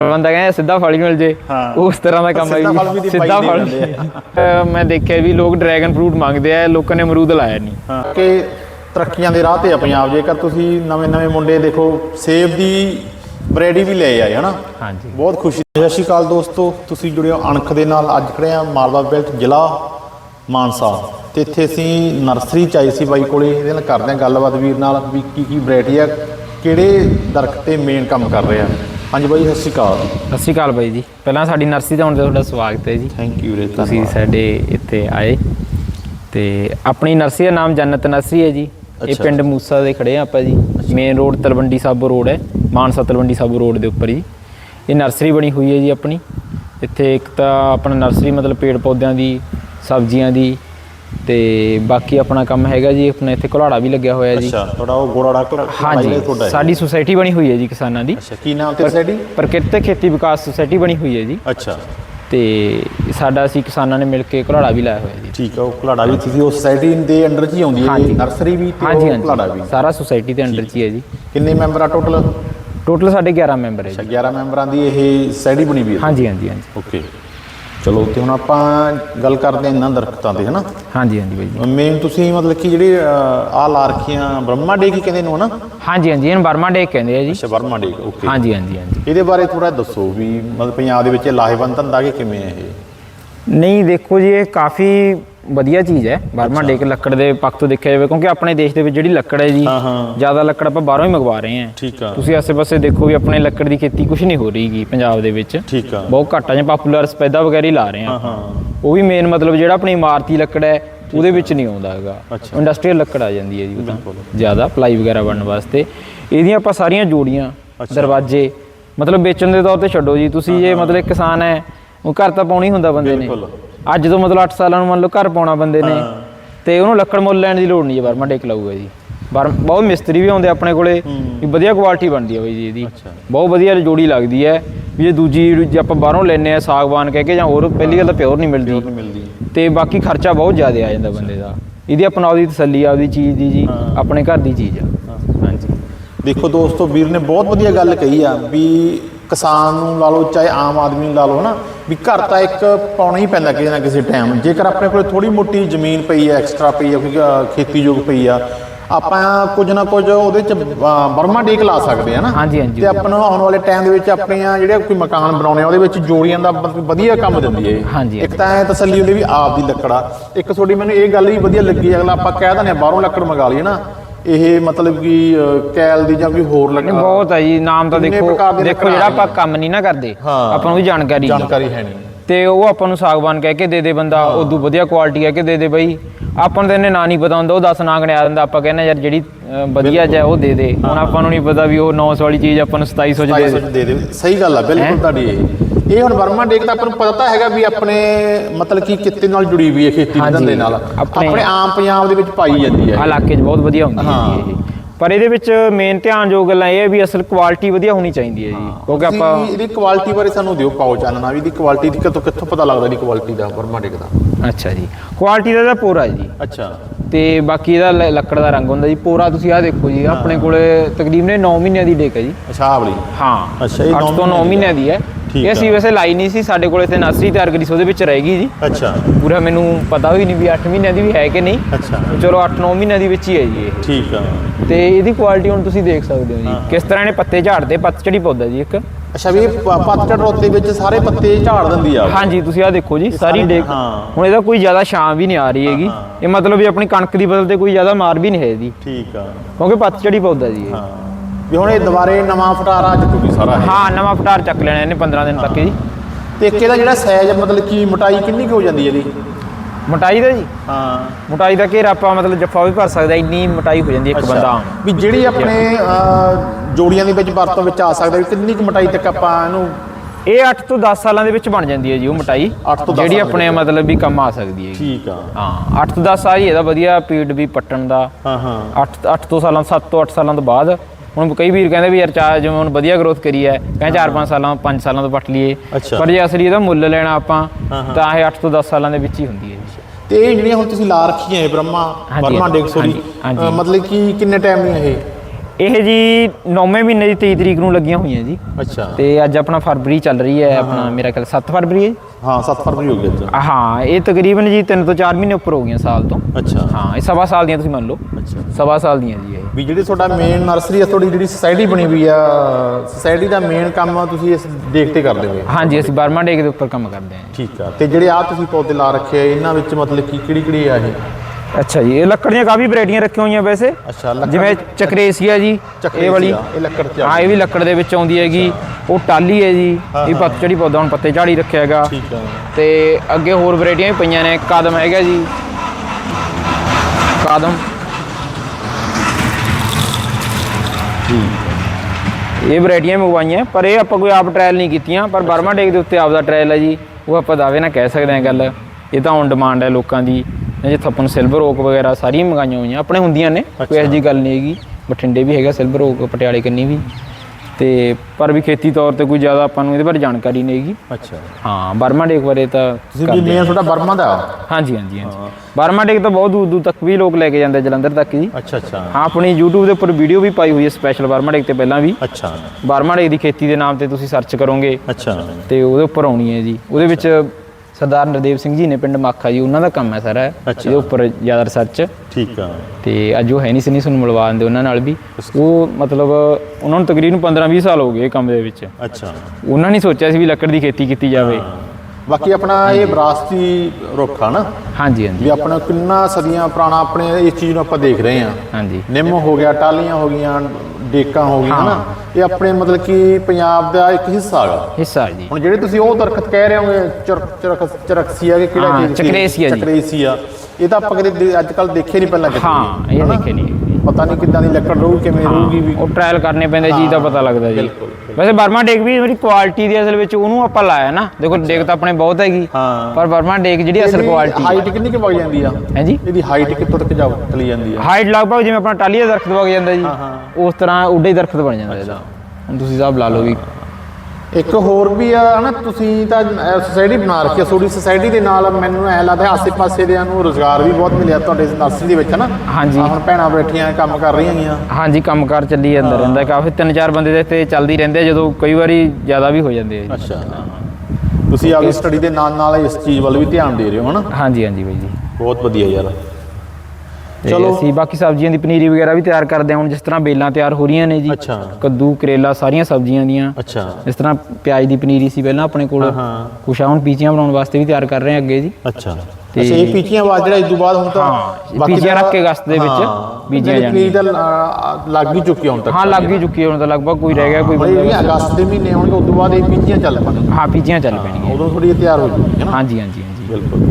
ਬੰਦਾ ਕਹਿੰਦਾ ਸਿੱਧਾ ਫਲ ਹੀ ਮਿਲ ਜੇ। ਉਸ ਤਰ੍ਹਾਂ ਦਾ ਕੰਮ ਹੈ ਸਿੱਧਾ ਫਲ ਵੀ ਸਿੱਧਾ ਮੈਂ ਦੇਖਿਆ ਵੀ ਲੋਕ ਡਰੈਗਨ ਫਰੂਟ ਮੰਗਦੇ ਆ ਲੋਕਾਂ ਨੇ ਅਮਰੂਦ ਲਾਇਆ ਨਹੀਂ ਕਿ ਤਰੱਕੀਆਂ ਦੇ ਰਾਹ ਤੇ ਆ ਪੰਜਾਬ ਜੇਕਰ ਤੁਸੀਂ ਨਵੇਂ ਨਵੇਂ ਮੁੰਡੇ ਦੇਖੋ ਸੇਬ ਦੀ ਬਰੇਡੀ ਵੀ ਲੈ ਆਏ ਹਨਾ? ਹਾਂਜੀ। ਬਹੁਤ ਖੁਸ਼ੀ। ਸਤਿ ਸ਼੍ਰੀ ਅਕਾਲ ਦੋਸਤੋ ਤੁਸੀਂ ਜੁੜੇ ਹੋ ਅਣਖ ਦੇ ਨਾਲ। ਅੱਜ ਖੜੇ ਆ ਮਾਲਵਾ ਬੈਲਟ ਜ਼ਿਲ੍ਹਾ ਮਾਨਸਾ। ਤੇ ਇੱਥੇ ਅਸੀਂ ਨਰਸਰੀ ਚ ਆਏ ਸੀ ਬਾਈ ਕੋਲੇ। ਇਹਦੇ ਨਾਲ ਕਰਦੇ ਆ ਗੱਲਬਾਤ ਵੀਰ ਨਾਲ ਵੀ ਕੀ ਕੀ ਵੈਰਾਈਟੀ ਆ ਕਿਹੜੇ ਦਰਖਤ ਤੇ ਮੇਨ ਕੰਮ ਕਰ ਰਹੇ ਆ। ਹਾਂਜੀ ਬਾਈ ਸਤਿ ਸ਼੍ਰੀ ਅਕਾਲ। ਸਤਿ ਸ਼੍ਰੀ ਅਕਾਲ ਬਾਈ ਜੀ। ਪਹਿਲਾਂ ਸਾਡੀ ਨਰਸਰੀ ਤੇ ਆਉਣ ਤੇ ਤੁਹਾਡਾ ਸਵਾਗਤ ਹੈ ਜੀ। ਥੈਂਕ ਯੂ ਵੀਰੇ ਤੁਸੀਂ ਸਾਡੇ ਇੱਥੇ ਆਏ। ਤੇ ਆਪਣੀ ਨਰਸਰੀ ਦਾ ਨਾਮ ਜੰਨਤ ਨਰਸਰੀ ਹੈ ਜੀ। ਇਹ ਅੱਛਾ। ਪਿੰਡ ਮੂਸਾ ਦੇ ਖੜੇ ਆ ਆਪਾਂ ਜੀ। Main road Talwandi Sabo road ਹੈ। ਮਾਨਸਾ ਤਲਵੰਡੀ ਸਾਬੋ ਰੋਡ ਦੇ ਉੱਪਰ ਜੀ। ਇਹ ਨਰਸਰੀ ਬਣੀ ਹੋਈ ਹੈ ਜੀ ਆਪਣੀ। ਇੱਥੇ ਇੱਕ ਤਾਂ ਆਪਣਾ ਨਰਸਰੀ ਮਤਲਬ ਪੇੜ ਪੌਦਿਆਂ ਦੀ ਸਬਜ਼ੀਆਂ ਦੀ ਤੇ ਬਾਕੀ ਆਪਣਾ ਕੰਮ ਹੈਗਾ ਜੀ ਆਪਣਾ ਇੱਥੇ ਘੁਲਾੜਾ ਵੀ ਲੱਗਿਆ ਹੋਇਆ ਜੀ। ਅੱਛਾ ਤੁਹਾਡਾ ਉਹ ਗੋੜਾ ਡਾਕਟਰ ਹਾਂਜੀ ਸਾਡੀ ਸੁਸਾਇਟੀ ਬਣੀ ਹੋਈ ਹੈ ਜੀ ਕਿਸਾਨਾਂ ਦੀ। ਅੱਛਾ ਕੀ ਨਾਮ ਤੇ ਸਾਡੀ ਪ੍ਰਕਿਰਤਿਕ ਖੇਤੀ ਵਿਕਾਸ ਸੁਸਾਇਟੀ ਬਣੀ ਹੋਈ ਹੈ ਜੀ। ਅੱਛਾ। ਤੇ ਸਾਡਾ ਅਸੀਂ ਕਿਸਾਨਾਂ ਨੇ ਮਿਲ ਕੇ ਘੁਲਾੜਾ ਵੀ ਲਾਇਆ ਹੋਇਆ ਜੀ। ਠੀਕ ਆ ਉਹ ਘਲਾੜਾ ਵੀ ਤੁਸੀਂ ਉਸ ਸੋਸਾਇਟੀ ਦੇ ਅੰਡਰ 'ਚ ਹੀ ਆਉਂਦੀ ਹੈ। ਨਰਸਰੀ ਵੀ ਤੇ ਹਾਂਜੀ ਘਲਾੜਾ ਵੀ। ਹਾਂਜੀ ਸਾਰਾ ਸੁਸਾਇਟੀ ਦੇ ਅੰਡਰ 'ਚ ਹੀ ਹੈ ਜੀ। ਕਿੰਨੇ ਮੈਂਬਰ ਆ ਟੋਟਲ? ਟੋਟਲ ਸਾਡੇ 11 ਮੈਂਬਰ ਹੈ ਅੱਛਾ ਜੀ 11 ਮੈਂਬਰਾਂ ਦੀ ਇਹ ਸੋਸਾਇਟੀ ਬਣੀ ਵੀ ਹੈ। ਹਾਂਜੀ ਹਾਂਜੀ ਹਾਂਜੀ। ਓਕੇ। ਚਲੋ ਤੇ ਹੁਣ ਆਪਾਂ ਗੱਲ ਕਰਦੇ ਹਾਂ ਇਹਨਾਂ ਦਰਖਤਾਂ ਤੇ ਹਨਾ? ਹਾਂਜੀ ਹਾਂਜੀ ਬਾਈ ਜੀ। ਮੇਨ ਤੁਸੀਂ ਮਤਲਬ ਕਿ ਜਿਹੜੇ ਆ ਲਾ ਰੱਖੀਆਂ ਬ੍ਰਹਮਾ ਡੇ ਕੀ ਕਹਿੰਦੇ ਨੂੰ ਹਨਾ? ਹਾਂਜੀ ਹਾਂਜੀ ਇਹਨੂੰ ਬਰਮਾ ਡੇਕ ਕਹਿੰਦੇ ਆ ਜੀ। ਅੱਛਾ ਬਰਮਾ ਡੇ ਓਕੇ। ਹਾਂਜੀ ਹਾਂਜੀ ਹਾਂਜੀ। ਇਹਦੇ ਬਾਰੇ ਥੋੜਾ ਦੱਸੋ ਵੀ ਮਤਲਬ ਪੰਜਾਬ ਦੇ ਵਿੱਚ ਇਹ ਲਾਹੇਵੰਦ ਧੰਦਾ ਕਿ ਕਿਵੇਂ ਹੈ ਇਹ? ਨਹੀਂ ਦੇਖੋ ਜੀ ਇਹ ਕਾਫੀ ਵਧੀਆ ਚੀਜ਼ ਹੈ। ਬਰਮਾ ਡੇਕ ਲੱਕੜ ਦੇ ਪੱਖ ਤੋਂ ਦੇਖਿਆ ਜਾਵੇ ਕਿਉਂਕਿ ਆਪਣੇ ਦੇਸ਼ ਦੇ ਵਿੱਚ ਜਿਹੜੀ ਲੱਕੜ ਹੈ ਜੀ ਹਾਂ, ਹਾਂ। ਜ਼ਿਆਦਾ ਲੱਕੜ ਆਪਾਂ ਬਾਹਰੋਂ ਹੀ ਮੰਗਵਾ ਰਹੇ ਹਾਂ। ਠੀਕ ਆ। ਤੁਸੀਂ ਆਸੇ-ਪਾਸੇ ਦੇਖੋ ਵੀ ਆਪਣੇ ਲੱਕੜ ਦੀ ਖੇਤੀ ਕੁਝ ਨਹੀਂ ਹੋ ਰਹੀਗੀ ਪੰਜਾਬ ਦੇ ਵਿੱਚ। ਠੀਕ ਆ। ਬਹੁਤ ਘੱਟ ਆ ਜਾਂ ਪਾਪੂਲਰ ਸਪੈਦਾ ਵਗੈਰਾ ਹੀ ਲਾ ਰਹੇ ਹਾਂ। ਉਹ ਵੀ ਮੇਨ ਮਤਲਬ ਜਿਹੜਾ ਆਪਣੀ ਇਮਾਰਤੀ ਲੱਕੜ ਹੈ ਉਹਦੇ ਵਿੱਚ ਨਹੀਂ ਆਉਂਦਾ ਹੈਗਾ। ਅੱਛਾ। ਇੰਡਸਟਰੀਅਲ ਲੱਕੜ ਆ ਜਾਂਦੀ ਹੈ ਜੀ ਉਹ ਤਾਂ। ਜ਼ਿਆਦਾ ਪਲਾਈ ਵਗੈਰਾ ਬਣਨ ਵਾਸਤੇ। ਇਹਦੀਆਂ ਆਪਾਂ ਸਾਰੀਆਂ ਜੋੜੀਆਂ ਦਰਵਾਜ਼ੇ ਮਤਲਬ ਵੇਚਣ ਦੇ ਤੌਰ ਤੇ ਛੱਡੋ ਜੀ। ਤੁਸੀਂ ਜੇ ਮਤਲਬ ਕਿਸਾਨ ਹੈ ਉਹ ਘਰ ਤਾਂ ਪਾਉਣੀ ਹੁੰਦਾ ਬੰਦੇ ਨੇ। ਬਿਲਕੁਲ। ਅੱਜ ਤੋਂ ਮਤਲਬ 8 ਸਾਲਾਂ ਨੂੰ ਮੰਨ ਲਓ ਘਰ ਪਾਉਣਾ ਬੰਦੇ ਨੇ ਹਾਂ। ਤੇ ਉਹਨੂੰ ਲੱਕੜ ਮੁੱਲ ਲੈਣ ਦੀ ਲੋੜ ਨਹੀਂ ਜੀ ਬਰਮਾ ਟੇਕ ਲਾਊਗਾ ਜੀ। ਬਰ ਬਹੁਤ ਮਿਸਤਰੀ ਵੀ ਆਉਂਦੇ ਆਪਣੇ ਕੋਲੇ ਵੀ ਵਧੀਆ ਕੁਆਲਿਟੀ ਬਣਦੀ ਹੈ ਬਈ ਜੀ ਇਹਦੀ। ਬਹੁਤ ਵਧੀਆ ਜੋੜੀ ਲੱਗਦੀ ਹੈ ਵੀ ਜੇ ਦੂਜੀ ਜੇ ਆਪਾਂ ਬਾਹਰੋਂ ਲੈਨੇ ਆ ਸਾਗਵਾਨ ਕਹਿ ਕੇ ਜਾਂ ਹੋਰ ਪਹਿਲੀ ਗੱਲ ਤਾਂ ਪਿਓਰ ਨਹੀਂ ਮਿਲਦੀ। ਨਹੀਂ ਮਿਲਦੀ। ਤੇ ਬਾਕੀ ਖਰਚਾ ਬਹੁਤ ਜ਼ਿਆਦਾ ਆ ਜਾਂਦਾ ਬੰਦੇ ਦਾ। ਇਹਦੀ ਆਪਣਾ ਉਹਦੀ ਤਸੱਲੀ ਆ ਉਹਦੀ ਚੀਜ਼ ਦੀ ਜੀ ਆਪਣੇ ਘਰ ਦੀ ਚੀਜ਼ ਆ। ਹਾਂਜੀ। ਦੇਖੋ ਦੋਸਤੋ ਵੀਰ ਨੇ ਬਹੁਤ ਵਧੀਆ ਗੱਲ ਕਹੀ ਆ ਵੀ ਕਿਸਾਨ ਨੂੰ ਲਾ ਲਓ ਚਾਹੇ ਆਮ ਆਦਮੀ ਨੂੰ ਲਾ ਲਓ ਹਨਾ? ਵੀ ਘਰ ਤਾਂ ਇੱਕ ਪਾਉਣਾ ਹੀ ਪੈਂਦਾ ਕਿਸੇ ਨਾ ਕਿਸੇ ਟਾਈਮ ਜੇਕਰ ਆਪਣੇ ਕੋਲ ਥੋੜੀ ਮੋਟੀ ਜ਼ਮੀਨ ਪਈ ਹੈ ਐਕਸਟਰਾ ਪਈ ਹੈ ਅ, ਖੇਤੀਯੋਗ ਪਈ ਆ ਆਪਾਂ ਕੁਝ ਨਾ ਕੁਝ ਉਹਦੇ ਚ ਬਰਮਾ ਡੇਕ ਲਾ ਸਕਦੇ ਆ ਨਾ ਹਾਂਜੀ, ਹਾਂਜੀ। ਤੇ ਆਪਾਂ ਨੂੰ ਆਉਣ ਵਾਲੇ ਟਾਈਮ ਦੇ ਵਿੱਚ ਆਪਣੀਆਂ ਜਿਹੜੇ ਕੋਈ ਮਕਾਨ ਬਣਾਉਣੇ ਆ ਉਹਦੇ ਵਿੱਚ ਜੋੜੀਆਂ ਦਾ ਵਧੀਆ ਕੰਮ ਦਿੰਦੀ ਹੈ ਇਹ। ਇੱਕ ਤਾਂ ਐ ਤਸੱਲੀ ਹੁੰਦੀ ਵੀ ਆਪ ਦੀ ਲੱਕੜ ਇੱਕ ਤੁਹਾਡੀ ਮੈਨੂੰ ਇਹ ਗੱਲ ਵੀ ਵਧੀਆ ਲੱਗੀ ਅਗਲਾ ਆਪਾਂ ਕਹਿ ਆ ਬਾਹਰੋਂ ਲੱਕੜ ਮੰਗਾ ਲਈਏ ਨਾ ਇਹ ਮਤਲਬ ਕਿ ਅ, ਕੈਲ ਦੀ ਜਾਂ ਕੋਈ ਹੋਰ ਨਹੀਂ ਬਹੁਤ ਆ ਜੀ ਨਾਮ ਤਾਂ ਕਿੰਨੇ ਦੇਖੋ ਪ੍ਰਕਾਰ ਦੇਖੋ ਜਿਹੜਾ ਆਪਾਂ ਕੰਮ ਨਹੀਂ ਨਾ ਕਰਦੇ ਹਾਂ। ਆਪਾਂ ਨੂੰ ਵੀ ਜਾਣਕਾਰੀ ਨਹੀਂ। ਜਾਣਕਾਰੀ ਹੈ ਨਹੀਂ। ਤੇ ਉਹ ਆਪਾਂ ਨੂੰ ਸਾਗਵਾਨ ਕਹਿ ਕੇ ਦੇ ਦੇ ਬੰਦਾ ਉਦੋਂ ਵਧੀਆ ਕੁਆਲਿਟੀ ਕਹਿ ਕੇ ਦੇ ਦੇ ਬਈ। ਆਪਾਂ ਨੂੰ ਤਾਂ ਇਹਨੇ ਨਾਂ ਨਹੀਂ ਪਤਾ ਹੁੰਦਾ ਉਹ 10 ਨਾਂ ਗਣਿਆ ਦਿੰਦਾ ਆਪਾਂ ਕਹਿੰਦੇ ਯਾਰ ਜਿਹੜੀ ਵਧੀਆ ਜਿਹਾ ਉਹ ਦੇ ਦੇ। ਹੁਣ ਆਪਾਂ ਨੂੰ ਨਹੀਂ ਪਤਾ ਵੀ ਉਹ 900 ਵਾਲੀ ਚੀਜ਼ ਆਪਾਂ ਨੂੰ 2700 ਚ ਦੇ 250 ਦੇ। ਦੇ ਦੇ। ਸਹੀ ਗੱਲ ਆ ਬਿਲਕੁਲ ਤੁਹਾਡੀ ਇਹ। ਇਹ ਹੁਣ ਵਰਮਾ ਡੇਕ ਤਾਂ ਆਪਾਂ ਨੂੰ ਪਤਾ ਤਾਂ ਹੈਗਾ ਵੀ ਆਪਣੇ ਮਤਲਬ ਕਿ ਕਿੱਤੇ ਨਾਲ ਜੁੜੀ ਹੋਈ ਹੈ ਖੇਤੀ ਦੇ ਹਾਂਜੀ। ਧੰਦੇ ਨਾਲ। ਆਪਣੇ- ਆਪਣੇ ਆਮ ਪੰਜਾਬ ਦੇ ਵਿੱਚ ਪਾਈ ਜਾਂਦੀ ਹੈ। ਇਲਾਕੇ 'ਚ ਬਹੁਤ ਵਧੀਆ ਹੁੰਦੀ ਹੈ ਹਾਂ। ਜੀ ਇਹ। ਪਰ ਇਹਦੇ ਵਿੱਚ ਮੇਨ ਧਿਆਨ ਜੋ ਗੱਲਾਂ ਇਹ ਹੈ ਵੀ ਅਸਲ ਕੁਆਲਿਟੀ ਵਧੀਆ ਹੋਣੀ ਚਾਹੀਦੀ ਹੈ ਜੀ ਕਿਉਂਕਿ ਆਪਾਂ ਇਹਦੀ ਕੁਆਲਿਟੀ ਬਾਰੇ ਸਾਨੂੰ ਦਿਓ ਪਾਓ ਚਾਨਣਾ ਵੀ ਇਹਦੀ ਕੁਆਲਿਟੀ ਦੀ ਕਿੱਥੋਂ ਕਿੱਥੋਂ ਪਤਾ ਲੱਗਦਾ ਇਹਦੀ ਕੁਆਲਿਟੀ ਦਾ ਵਰਮਾ ਡੇਕ ਦਾ। ਅੱਛਾ ਜੀ। ਕੁਆਲਿਟੀ ਦਾ ਤਾਂ ਪੂਰਾ ਜੀ। ਅੱਛਾ। ਤੇ ਬਾਕੀ ਇਹਦਾ ਲੱਕੜ ਦਾ ਰੰਗ ਹੁੰਦਾ ਜੀ। ਪੂਰਾ ਤੁਸੀਂ ਆਹ ਦੇਖੋ ਜੀ ਆਪਣੇ ਕੋਲੇ ਤਕਰੀਬਨ 9 ਮਹੀਨਿਆਂ ਦੀ ਡੇਕ ਹੈ ਜੀ। ਅੱਛਾ ਵਾਲੀ। ਹਾਂ। ਅੱਛਾ, ਇਹ 8 ਨੌਂ ਤੋਂ 9 ਮਹੀਨਿਆਂ ਦੀ ਹੈ। ਇਹ ਅਸੀਂ ਵੈਸੇ ਲਾਈ ਨਹੀਂ ਸੀ ਸਾਡੇ ਕੋਲ ਇੱਥੇ ਨਰਸਰੀ ਤਿਆਰ ਕਰੀ ਸੀ ਉਹਦੇ ਵਿੱਚ ਰਹੇਗੀ ਜੀ। ਅੱਛਾ। ਪੂਰਾ ਮੈਨੂੰ ਪਤਾ ਵੀ ਨਹੀਂ ਵੀ 8 ਮਹੀਨਿਆਂ ਦੀ ਵੀ ਹੈ ਕਿ ਨਹੀਂ। ਅੱਛਾ। ਚਲੋ 8-9 ਮਹੀਨਿਆਂ ਦੀ ਵਿੱਚ ਹੀ ਹੈ ਜੀ ਇਹ। ਠੀਕ ਆ। ਤੇ ਇਹਦੀ ਕੁਆਲਿਟੀ ਹੁਣ ਤੁਸੀਂ ਦੇਖ ਸਕਦੇ ਹੋ ਜੀ। ਕਿਸ ਤਰ੍ਹਾਂ ਨੇ ਪੱਤੇ ਝਾੜਦੇ ਪੱਤਝੜੀ ਪੌਦਾ ਜੀ ਇੱਕ। ਅੱਛਾ ਵੀ ਪਤਝੜ ਰੁੱਤ ਵਿੱਚ ਸਾਰੇ ਪੱਤੇ ਝਾੜ ਦਿੰਦੀ ਆ। ਹਾਂਜੀ ਤੁਸੀਂ ਆਹ ਦੇਖੋ ਜੀ ਸਾਰੀ ਡੇਕ। ਹੁਣ ਇਹਦਾ ਕੋਈ ਜ਼ਿਆਦਾ ਛਾਂ ਵੀ ਨਹੀਂ ਆ ਰਹੀ ਹੈਗੀ। ਇਹ ਮਤਲਬ ਵੀ ਆਪਣੀ ਕਣਕ ਦੀ ਫਸਲ ਤੇ ਕੋਈ ਜ਼ਿਆਦਾ ਮਾਰ ਵੀ ਨਹੀਂ ਹੈ ਇਹਦੀ। ਠੀਕ ਆ। ਕਿਉਂਕਿ ਪੱਤਝੜੀ ਪੌਦਾ ਜੀ ਇਹ। ਹਾਂ। ਵੀ ਹੁਣ ਇਹ ਦੁਬਾਰੇ ਨਵਾਂ ਫਟਾਰਾ ਚੱਕੂਗੀ ਸਾਰਾ ਇਹ ਹਾਂ ਨਵਾਂ ਫਟਾਰ ਚੱਕ ਲੈਣਾ ਇਹਨੇ 15 ਦਿਨ ਤੱਕ ਜੀ। ਤੇ ਇੱਕ ਇਹਦਾ ਜਿਹੜਾ ਸਾਈਜ਼ ਮਤਲਬ ਕੀ ਮੋਟਾਈ ਕਿੰਨੀ ਕੁ ਹੋ ਜਾਂਦੀ ਹੈ ਇਹਦੀ? ਮੋਟਾਈ ਦਾ ਜੀ? ਹਾਂ। ਮੋਟਾਈ ਦਾ ਘੇਰਾ ਆਪਾਂ ਮਤਲਬ ਜੱਫਾ ਵੀ ਭਰ ਸਕਦਾ ਇੰਨੀ ਮੋਟਾਈ ਹੋ ਜਾਂਦੀ ਹੈ ਇੱਕ ਬੰਦਾ ਵੀ ਜਿਹੜੀ ਆਪਣੇ ਅਹ, ਜੋੜੀਆਂ ਦੇ ਵਿੱਚ ਵਰਤੋਂ ਵਿੱਚ ਆ ਸਕਦਾ ਵੀ ਕਿੰਨੀ ਕੁ ਮੋਟਾਈ ਤੱਕ ਆਪਾਂ ਇਹਨੂੰ ਇਹ 8 ਤੋਂ 10 ਸਾਲਾਂ ਦੇ ਵਿੱਚ ਬਣ ਜਾਂਦੀ ਹੈ ਜੀ ਉਹ ਮੋਟਾਈ ਅੱਠ ਤੋਂ ਦਸ ਜਿਹੜੀ ਸਾਲਾਂ ਦੇ ਆਪਣੇ ਮਤਲਬ ਵੀ ਕੰਮ ਆ ਸਕਦੀ ਹੈ ਜੀ। ਠੀਕ ਆ। ਹਾਂ 8 ਤੋਂ 10 ਸਾਲ ਹੀ ਇਹਦਾ ਵਧੀਆ ਪੀੜ ਵੀ ਪੱਟਣ ਦਾ। ਹਾਂ ਹਾਂ। 8 8 ਤੋਂ ਸਾਲਾਂ 7 ਤੋਂ 8 ਸਾਲਾਂ ਤੋਂ ਬਾਅਦ ਹੁਣ ਕਈ ਵੀਰ ਕਹਿੰਦੇ ਵੀ ਯਾਰ ਚਾਹ ਜਿਵੇਂ ਹੁਣ ਵਧੀਆ ਗਰੋਥ ਕਰੀ ਹੈ ਕਹਿੰਦੇ 4-5 ਸਾਲਾਂ 5 ਸਾਲਾਂ ਤੋਂ ਪੱਟ ਲਈਏ। ਪਰ ਜੇ ਅਸਲੀ ਇਹਦਾ ਮੁੱਲ ਲੈਣਾ ਆਪਾਂ। ਤਾਂ ਇਹ 8 ਤੋਂ 10 ਸਾਲਾਂ ਦੇ ਵਿੱਚ ਹੀ ਹੁੰਦੀ ਹੈ ਜੀ। ਤੇ ਇਹ ਜਿਹੜੀਆਂ ਹੁਣ ਤੁਸੀਂ ਲਾ ਰੱਖੀਆਂ ਇਹ ਬ੍ਰਹਮਾ ਬਰਮਾ ਡੇਕ ਸੋਰੀ ਹਾਂਜੀ, ਹਾਂਜੀ। ਮਤਲਬ ਕਿ ਕਿੰਨੇ ਟਾਈਮ ਦੀਆਂ ਇਹ? ਇਹ ਜੀ 9ਵੇਂ ਮਹੀਨੇ ਦੀ 23 ਤਰੀਕ ਨੂੰ ਲੱਗੀਆਂ ਹੋਈਆਂ ਜੀ। ਅੱਛਾ। ਤੇ ਅੱਜ ਆਪਣਾ ਫਰਵਰੀ ਚੱਲ ਰਹੀ ਹੈ ਆਪਣਾ ਮੇਰਾ ਖਿਆਲ 7 ਫਰਵਰੀ ਹੈ। ਹਾਂ 7 ਫਰਵਰੀ ਹੋ ਗਿਆ ਹਾਂ ਇਹ ਤਕਰੀਬਨ ਜੀ 3 ਤੋਂ 4 ਮਹੀਨੇ ਉੱਪਰ ਹੋ ਗਈਆਂ ਸਾਲ ਤੋਂ। ਅੱਛਾ। ਹਾਂ ਇਹ ਸਵਾ ਸਾਲ ਦੀਆਂ ਤੁਸੀਂ ਮੰਨ ਲਓ। ਅੱਛਾ। ਸਵਾ ਸਾਲ ਦੀਆਂ ਜੀ ਵੀ ਜਿਹੜੀ ਤੁਹਾਡਾ ਮੇਨ ਨਰਸਰੀ ਆ ਤੁਹਾਡੀ ਜਿਹੜੀ ਸੁਸਾਇਟੀ ਬਣੀ ਹੋਈ ਆ ਸੁਸਾਇਟੀ ਦਾ ਮੇਨ ਕੰਮ ਤੁਸੀਂ ਇਸ ਦੇਖ ਤੇ ਕਰਦੇ ਹੋਏ। ਹਾਂਜੀ ਅਸੀਂ ਬਰਮਾ ਡੇਕ ਦੇ ਉੱਪਰ ਕੰਮ ਕਰਦੇ ਹਾਂ। ਠੀਕ ਆ ਤੇ ਜਿਹੜੇ ਆ ਤੁਸੀਂ ਪੌਦੇ ਲਾ ਰੱਖੇ ਆ ਇਹਨਾਂ ਵਿੱਚ ਮਤਲਬ ਕੀ ਕਿਹੜੀ ਕਿਹੜੀ ਆ ਇਹ? ਅੱਛਾ ਜੀ ਇਹ ਲੱਕੜ ਦੀਆਂ ਕਾਫੀ ਵੈਰਾਈਟੀਆਂ ਰੱਖੀਆਂ ਹੋਈਆਂ ਵੈਸੇ। ਅੱਛਾ ਜਿਵੇਂ ਚਕਰੇਸੀਆ ਜੀ ਇਹ ਵਾਲੀ। ਇਹ ਲੱਕੜ ਚ ਹਾਂ ਇਹ ਵੀ ਲੱਕੜ ਦੇ ਵਿੱਚ ਆਉਂਦੀ ਹੈਗੀ। ਉਹ ਟਾਲੀ ਹੈ ਜੀ ਇਹ ਪੱਤ ਚੜੀ ਪੌਦਾ ਹੁਣ ਪੱਤੇ ਝਾੜੀ ਰੱਖਿਆ ਹੈਗਾ। ਠੀਕ ਆ। ਤੇ ਅੱਗੇ ਹੋਰ ਵੈਰਾਈਟੀਆਂ ਵੀ ਪਈਆਂ ਨੇ ਕਦਮ ਹੈਗਾ ਜੀ। ਕਦਮ। ਇਹ ਵੈਰਾਈਟੀਆਂ ਮੰਗਵਾਈਆਂ ਪਰ ਇਹ ਆਪਾਂ ਕੋਈ ਆਪ ਟ੍ਰਾਇਲ ਨਹੀਂ ਕੀਤੀਆਂ ਪਰ ਬਰਮਾ ਡੇਕ ਦੇ ਉੱਤੇ ਆਪਦਾ ਟ੍ਰਾਇਲ ਹੈ ਜੀ ਉਹ ਆਪਾਂ ਦਾਅਵੇ ਨਾਲ ਕਹਿ ਸਕਦੇ ਹਾਂ ਗੱਲ। ਇਹ ਤਾਂ ਔਨ ਡਿਮਾਂਡ ਹੈ ਲੋਕਾਂ ਦੀ। ਜਿੱਥੇ ਆਪਾਂ ਨੂੰ ਸਿਲਵਰ ਓਕ ਵਗੈਰਾ ਸਾਰੀਆਂ ਮੰਗਾਈਆਂ ਹੋਈਆਂ ਆਪਣੇ ਹੁੰਦੀਆਂ ਨੇ ਕੋਈ ਜਿਹੀ ਗੱਲ ਨਹੀਂ ਹੈਗੀ। ਬਠਿੰਡੇ ਵੀ ਹੈਗਾ ਸਿਲਵਰ ਓਕ ਪਟਿਆਲੇ ਕੰਨੀ ਵੀ। ਤੇ ਪਰ ਵੀ ਖੇਤੀ ਤੌਰ ਤੇ ਕੋਈ ਜ਼ਿਆਦਾ ਆਪਾਂ ਨੂੰ ਇਹਦੇ ਬਾਰੇ ਜਾਣਕਾਰੀ ਨਹੀਂ ਹੈਗੀ। ਅੱਛਾ। ਹਾਂ ਬਰਮਾ ਡੇਕ ਬਾਰੇ ਤਾਂ ਤੁਸੀਂ ਵੀ ਮੇਨ ਤੁਹਾਡਾ ਬਰਮਾ ਦਾ? ਹਾਂਜੀ ਹਾਂਜੀ ਹਾਂਜੀ। ਬਰਮਾ ਡੇਕ ਤਾਂ ਬਹੁਤ ਦੂਰ ਦੂਰ ਤੱਕ ਵੀ ਲੋਕ ਲੈ ਕੇ ਜਾਂਦੇ ਜਲੰਧਰ ਤੱਕ ਜੀ। ਅੱਛਾ ਅੱਛਾ। ਹਾਂ ਆਪਣੀ YouTube ਦੇ ਉੱਪਰ ਵੀਡੀਓ ਵੀ ਪਾਈ ਹੋਈ ਹੈ ਸਪੈਸ਼ਲ ਬਰਮਾ ਡੇਕ ਤੇ ਪਹਿਲਾਂ ਵੀ। ਅੱਛਾ। ਬਰਮਾ ਡੇਕ ਦੀ ਖੇਤੀ ਦੇ ਨਾਮ ਤੇ ਤੁਸੀਂ ਸਰਚ ਕਰੋਗੇ ਅੱਛਾ। ਤੇ ਉਹਦੇ ਉੱਪਰ ਆਉਣੀ ਹੈ ਜੀ। ਉਹਦੇ ਵਿੱਚ ਸਰਦਾਰ ਨਰਦੇਵ ਸਿੰਘ ਜੀ ਨੇ ਪਿੰਡ ਮਾਖਾ ਜੀ ਉਹਨਾਂ ਦਾ ਕੰਮ ਹੈ ਸਾਰਾ। ਇਹਦੇ ਉੱਪਰ ਜ਼ਿਆਦਾ ਰਿਸਰਚ ਠੀਕ ਆ। ਤੇ ਅੱਜ ਉਹ ਹੈ ਨਹੀਂ ਸੀ ਨਹੀਂ ਤੁਹਾਨੂੰ ਮਿਲਵਾ ਦਿੰਦੇ ਉਹਨਾਂ ਨਾਲ ਵੀ। ਉਹ ਮਤਲਬ ਉਹਨਾਂ ਨੂੰ ਤਕਰੀਬਨ 15 20 ਸਾਲ ਹੋ ਗਏ ਕੰਮ ਦੇ ਵਿੱਚ। ਅੱਛਾ। ਉਹਨਾਂ ਨੇ ਸੋਚਿਆ ਸੀ ਵੀ ਲੱਕੜ ਦੀ ਖੇਤੀ ਕੀਤੀ ਜਾਵੇ। ਬਾਕੀ ਆਪਣਾ ਇਹ ਵਿਰਾਸਤੀ ਰੁੱਖ ਆ ਨਾ। ਹਾਂਜੀ ਹਾਂਜੀ। ਵੀ ਆਪਣਾ ਕਿੰਨਾ ਸਦੀਆਂ ਪੁਰਾਣਾ ਆਪਣੇ ਇਸ ਚੀਜ਼ ਨੂੰ ਆਪਾਂ ਦੇਖ ਰਹੇ ਹਾਂ। ਹਾਂਜੀ। ਨਿੰਮ ਹੋ ਗਿਆ ਟਾਲੀਆਂ ਹੋ ਗਈਆਂ ਡੇਕਾਂ ਹੋ ਗਈਆਂ ਨਾ ਇਹ ਆਪਣੇ ਮਤਲਬ ਕਿ ਪੰਜਾਬ ਦਾ ਇੱਕ ਹਿੱਸਾ ਹੈਗਾ ਹਿੱਸਾ ਜੀ। ਹੁਣ ਜਿਹੜੇ ਤੁਸੀਂ ਉਹ ਦਰਖਤ ਕਹਿ ਰਹੇ ਹੋਗੇ ਚਰਕ ਚਰਕ ਚਰਕਸੀਆ ਕਿ ਕਿਹੜਾ ਸੀ? ਚਕਰੇਸੀਆ ਜੀ। ਚਕਰੇਸੀਆ। ਇਹ ਤਾਂ ਆਪਾਂ ਕਦੇ ਅੱਜ ਕੱਲ ਦੇਖੇ ਨਹੀਂ ਪਹਿਲਾਂ ਕਿਤੇ ਹਾਂ ਇਹ ਦੇਖੇ ਨਹੀਂ। ਪਤਾ ਨਹੀਂ ਕਿੱਦਾਂ ਦੀ ਲੱਕੜ ਰਹੂ ਕਿਵੇਂ ਰਹੂਗੀ ਵੀ। ਉਹ ਟ੍ਰਾਇਲ ਕਰਨੇ ਪੈਂਦੇ ਜੀ ਦਾ ਪਤਾ ਲੱਗਦਾ ਜੀ। ਵੈਸੇ ਬਰਮਾ ਡੇਕ ਵੀ ਮੇਰੀ ਕੁਆਲਿਟੀ ਦੀ ਅਸਲ ਵਿੱਚ ਉਹਨੂੰ ਆਪਾਂ ਲਾਇਆ ਨਾ। ਦੇਖੋ ਡੇਕ ਤਾਂ ਆਪਣੇ ਬਹੁਤ ਹੈਗੀ ਹਾਂ। ਪਰ ਬਰਮਾ ਡੇਕ ਜਿਹੜੀ ਅਸਲ ਕੁਆਲਿਟੀ ਹਾਈਟ ਕਿੰਨੀ ਕੁ ਵਗ ਜਾਂਦੀ ਆ? ਹੈ ਜੀ ਇਹਦੀ ਹਾਈਟ ਕਿੱਥੋਂ ਤੱਕ ਜਾ ਚਲੀ ਜਾਂਦੀ ਆ? ਹਾਈਟ ਲਗਭਗ ਜਿਵੇਂ ਆਪਣਾ ਟਾਲੀ ਦਾ ਦਰਖਤ ਵਗ ਜਾਂਦਾ ਜੀ। ਉਸ ਤਰ੍ਹਾਂ ਉੱਡੇ ਦਰਖਤ ਬਣ ਜਾਂਦਾ ਇਹਦਾ। ਤੁਸੀਂ ਹਿਸਾਬ ਲਾ ਲਓ ਵੀ ਇੱਕ ਹੋਰ ਵੀ ਆ ਹਨਾ ਤੁਸੀਂ ਤਾਂ ਸੁਸਾਇਟੀ ਬਣਾ ਰੱਖੀ ਆ ਤੁਹਾਡੀ ਸੁਸਾਇਟੀ ਦੇ ਨਾਲ ਮੈਨੂੰ ਐ ਲੱਗਦਾ ਆਸੇ-ਪਾਸੇ ਦੇ ਨੂੰ ਰੋਜ਼ਗਾਰ ਵੀ ਬਹੁਤ ਮਿਲਿਆ ਤੁਹਾਡੇ ਨਰਸਰੀ ਦੇ ਵਿੱਚ ਹਨਾ? ਹਾਂਜੀ। ਹੁਣ ਭੈਣਾਂ ਬੈਠੀਆਂ ਕੰਮ ਕਰ ਰਹੀਆਂ ਗੀਆਂ ਹਾਂਜੀ ਕੰਮਕਾਰ ਚੱਲੀ ਜਾਂਦਾ ਰਹਿੰਦਾ ਕਾਫੀ ਤਿੰਨ ਚਾਰ ਬੰਦੇ ਦੇ ਤੇ ਚੱਲਦੀ ਰਹਿੰਦੇ ਜਦੋਂ ਕਈ ਵਾਰੀ ਜ਼ਿਆਦਾ ਵੀ ਹੋ ਜਾਂਦੇ ਆ ਅੱਛਾ। ਤੁਸੀਂ ਆਪਣੀ ਸਟੱਡੀ ਦੇ ਨਾਲ ਨਾਲ ਇਸ ਚੀਜ਼ ਵੱਲ ਵੀ ਧਿਆਨ ਦੇ ਰਹੇ ਹੋ ਹਨਾ? ਹਾਂਜੀ ਹਾਂਜੀ ਬਾਈ ਜੀ। ਬਹੁਤ ਵਧੀਆ ਯਾਰ। ਚਲੋ। ਅਸੀਂ ਬਾਕੀ ਸਬਜ਼ੀਆਂ ਦੀ ਪਨੀਰੀ ਵਗੈਰਾ ਵੀ ਤਿਆਰ ਕਰਦੇ ਹਾਂ। ਹੁਣ ਜਿਸ ਤਰ੍ਹਾਂ ਬੇਲਾਂ ਤਿਆਰ ਹੋ ਰਹੀਆਂ ਨੇ ਜੀ ਅੱਛਾ। ਕੱਦੂ ਕਰੇਲਾ ਸਾਰੀਆਂ ਸਬਜ਼ੀਆਂ ਦੀਆਂ। ਅੱਛਾ। ਇਸ ਤਰ੍ਹਾਂ ਪਿਆਜ਼ ਦੀ ਪਨੀਰੀ ਸੀ ਪਹਿਲਾਂ ਆਪਣੇ ਕੋਲ। ਹਾਂ ਕੁਛ ਆ ਹੁਣ ਪੀਚੀਆਂ ਬਣਾਉਣ ਵਾਸਤੇ ਵੀ ਤਿਆਰ ਕਰ ਰਹੇ ਹਾਂ ਅੱਗੇ ਜੀ। ਅੱਛਾ। ਅੱਛਾ ਇਹ ਪੀਚੀਆਂ ਬਾਅਦ ਜਿਹੜਾ ਇਸ ਤੋਂ ਬਾਅਦ ਹੁਣ ਤਾਂ ਬਾਕੀ ਰੱਖ ਕੇ ਅਗਸਤ ਦੇ ਵਿੱਚ ਬੀਜੀਆਂ ਜਿਹੜੀ ਪਨੀਰੀ ਤਾਂ ਲੱਗ ਹੀ ਚੁੱਕੀ ਹੁਣ ਤੱਕ ਹਾਂ ਲੱਗ ਹੀ ਚੁੱਕੀ ਹੁਣ ਤਾਂ ਲਗਭਗ ਕੋਈ ਰਹਿ ਗਿਆ ਕੋਈ ਬੰਦਾ ਅਗਸਤ ਦੇ ਮਹੀਨੇ ਹੋਣਗੇ ਉਸ ਤੋਂ ਬਾਅਦ ਇਹ ਪੀਚੀਆਂ ਚੱਲ ਪੈਣਗੀਆਂ। ਹਾਂ ਪੀਚੀਆਂ ਚੱਲ ਪੈਣਗੀਆਂ। ਉਦੋਂ ਥੋੜੀ ਤਿਆਰ ਹੋ ਜੂਗੀ ਹਾਂਜੀ ਹਾਂਜੀ ਹਾਂਜੀ। ਬਿਲਕੁਲ।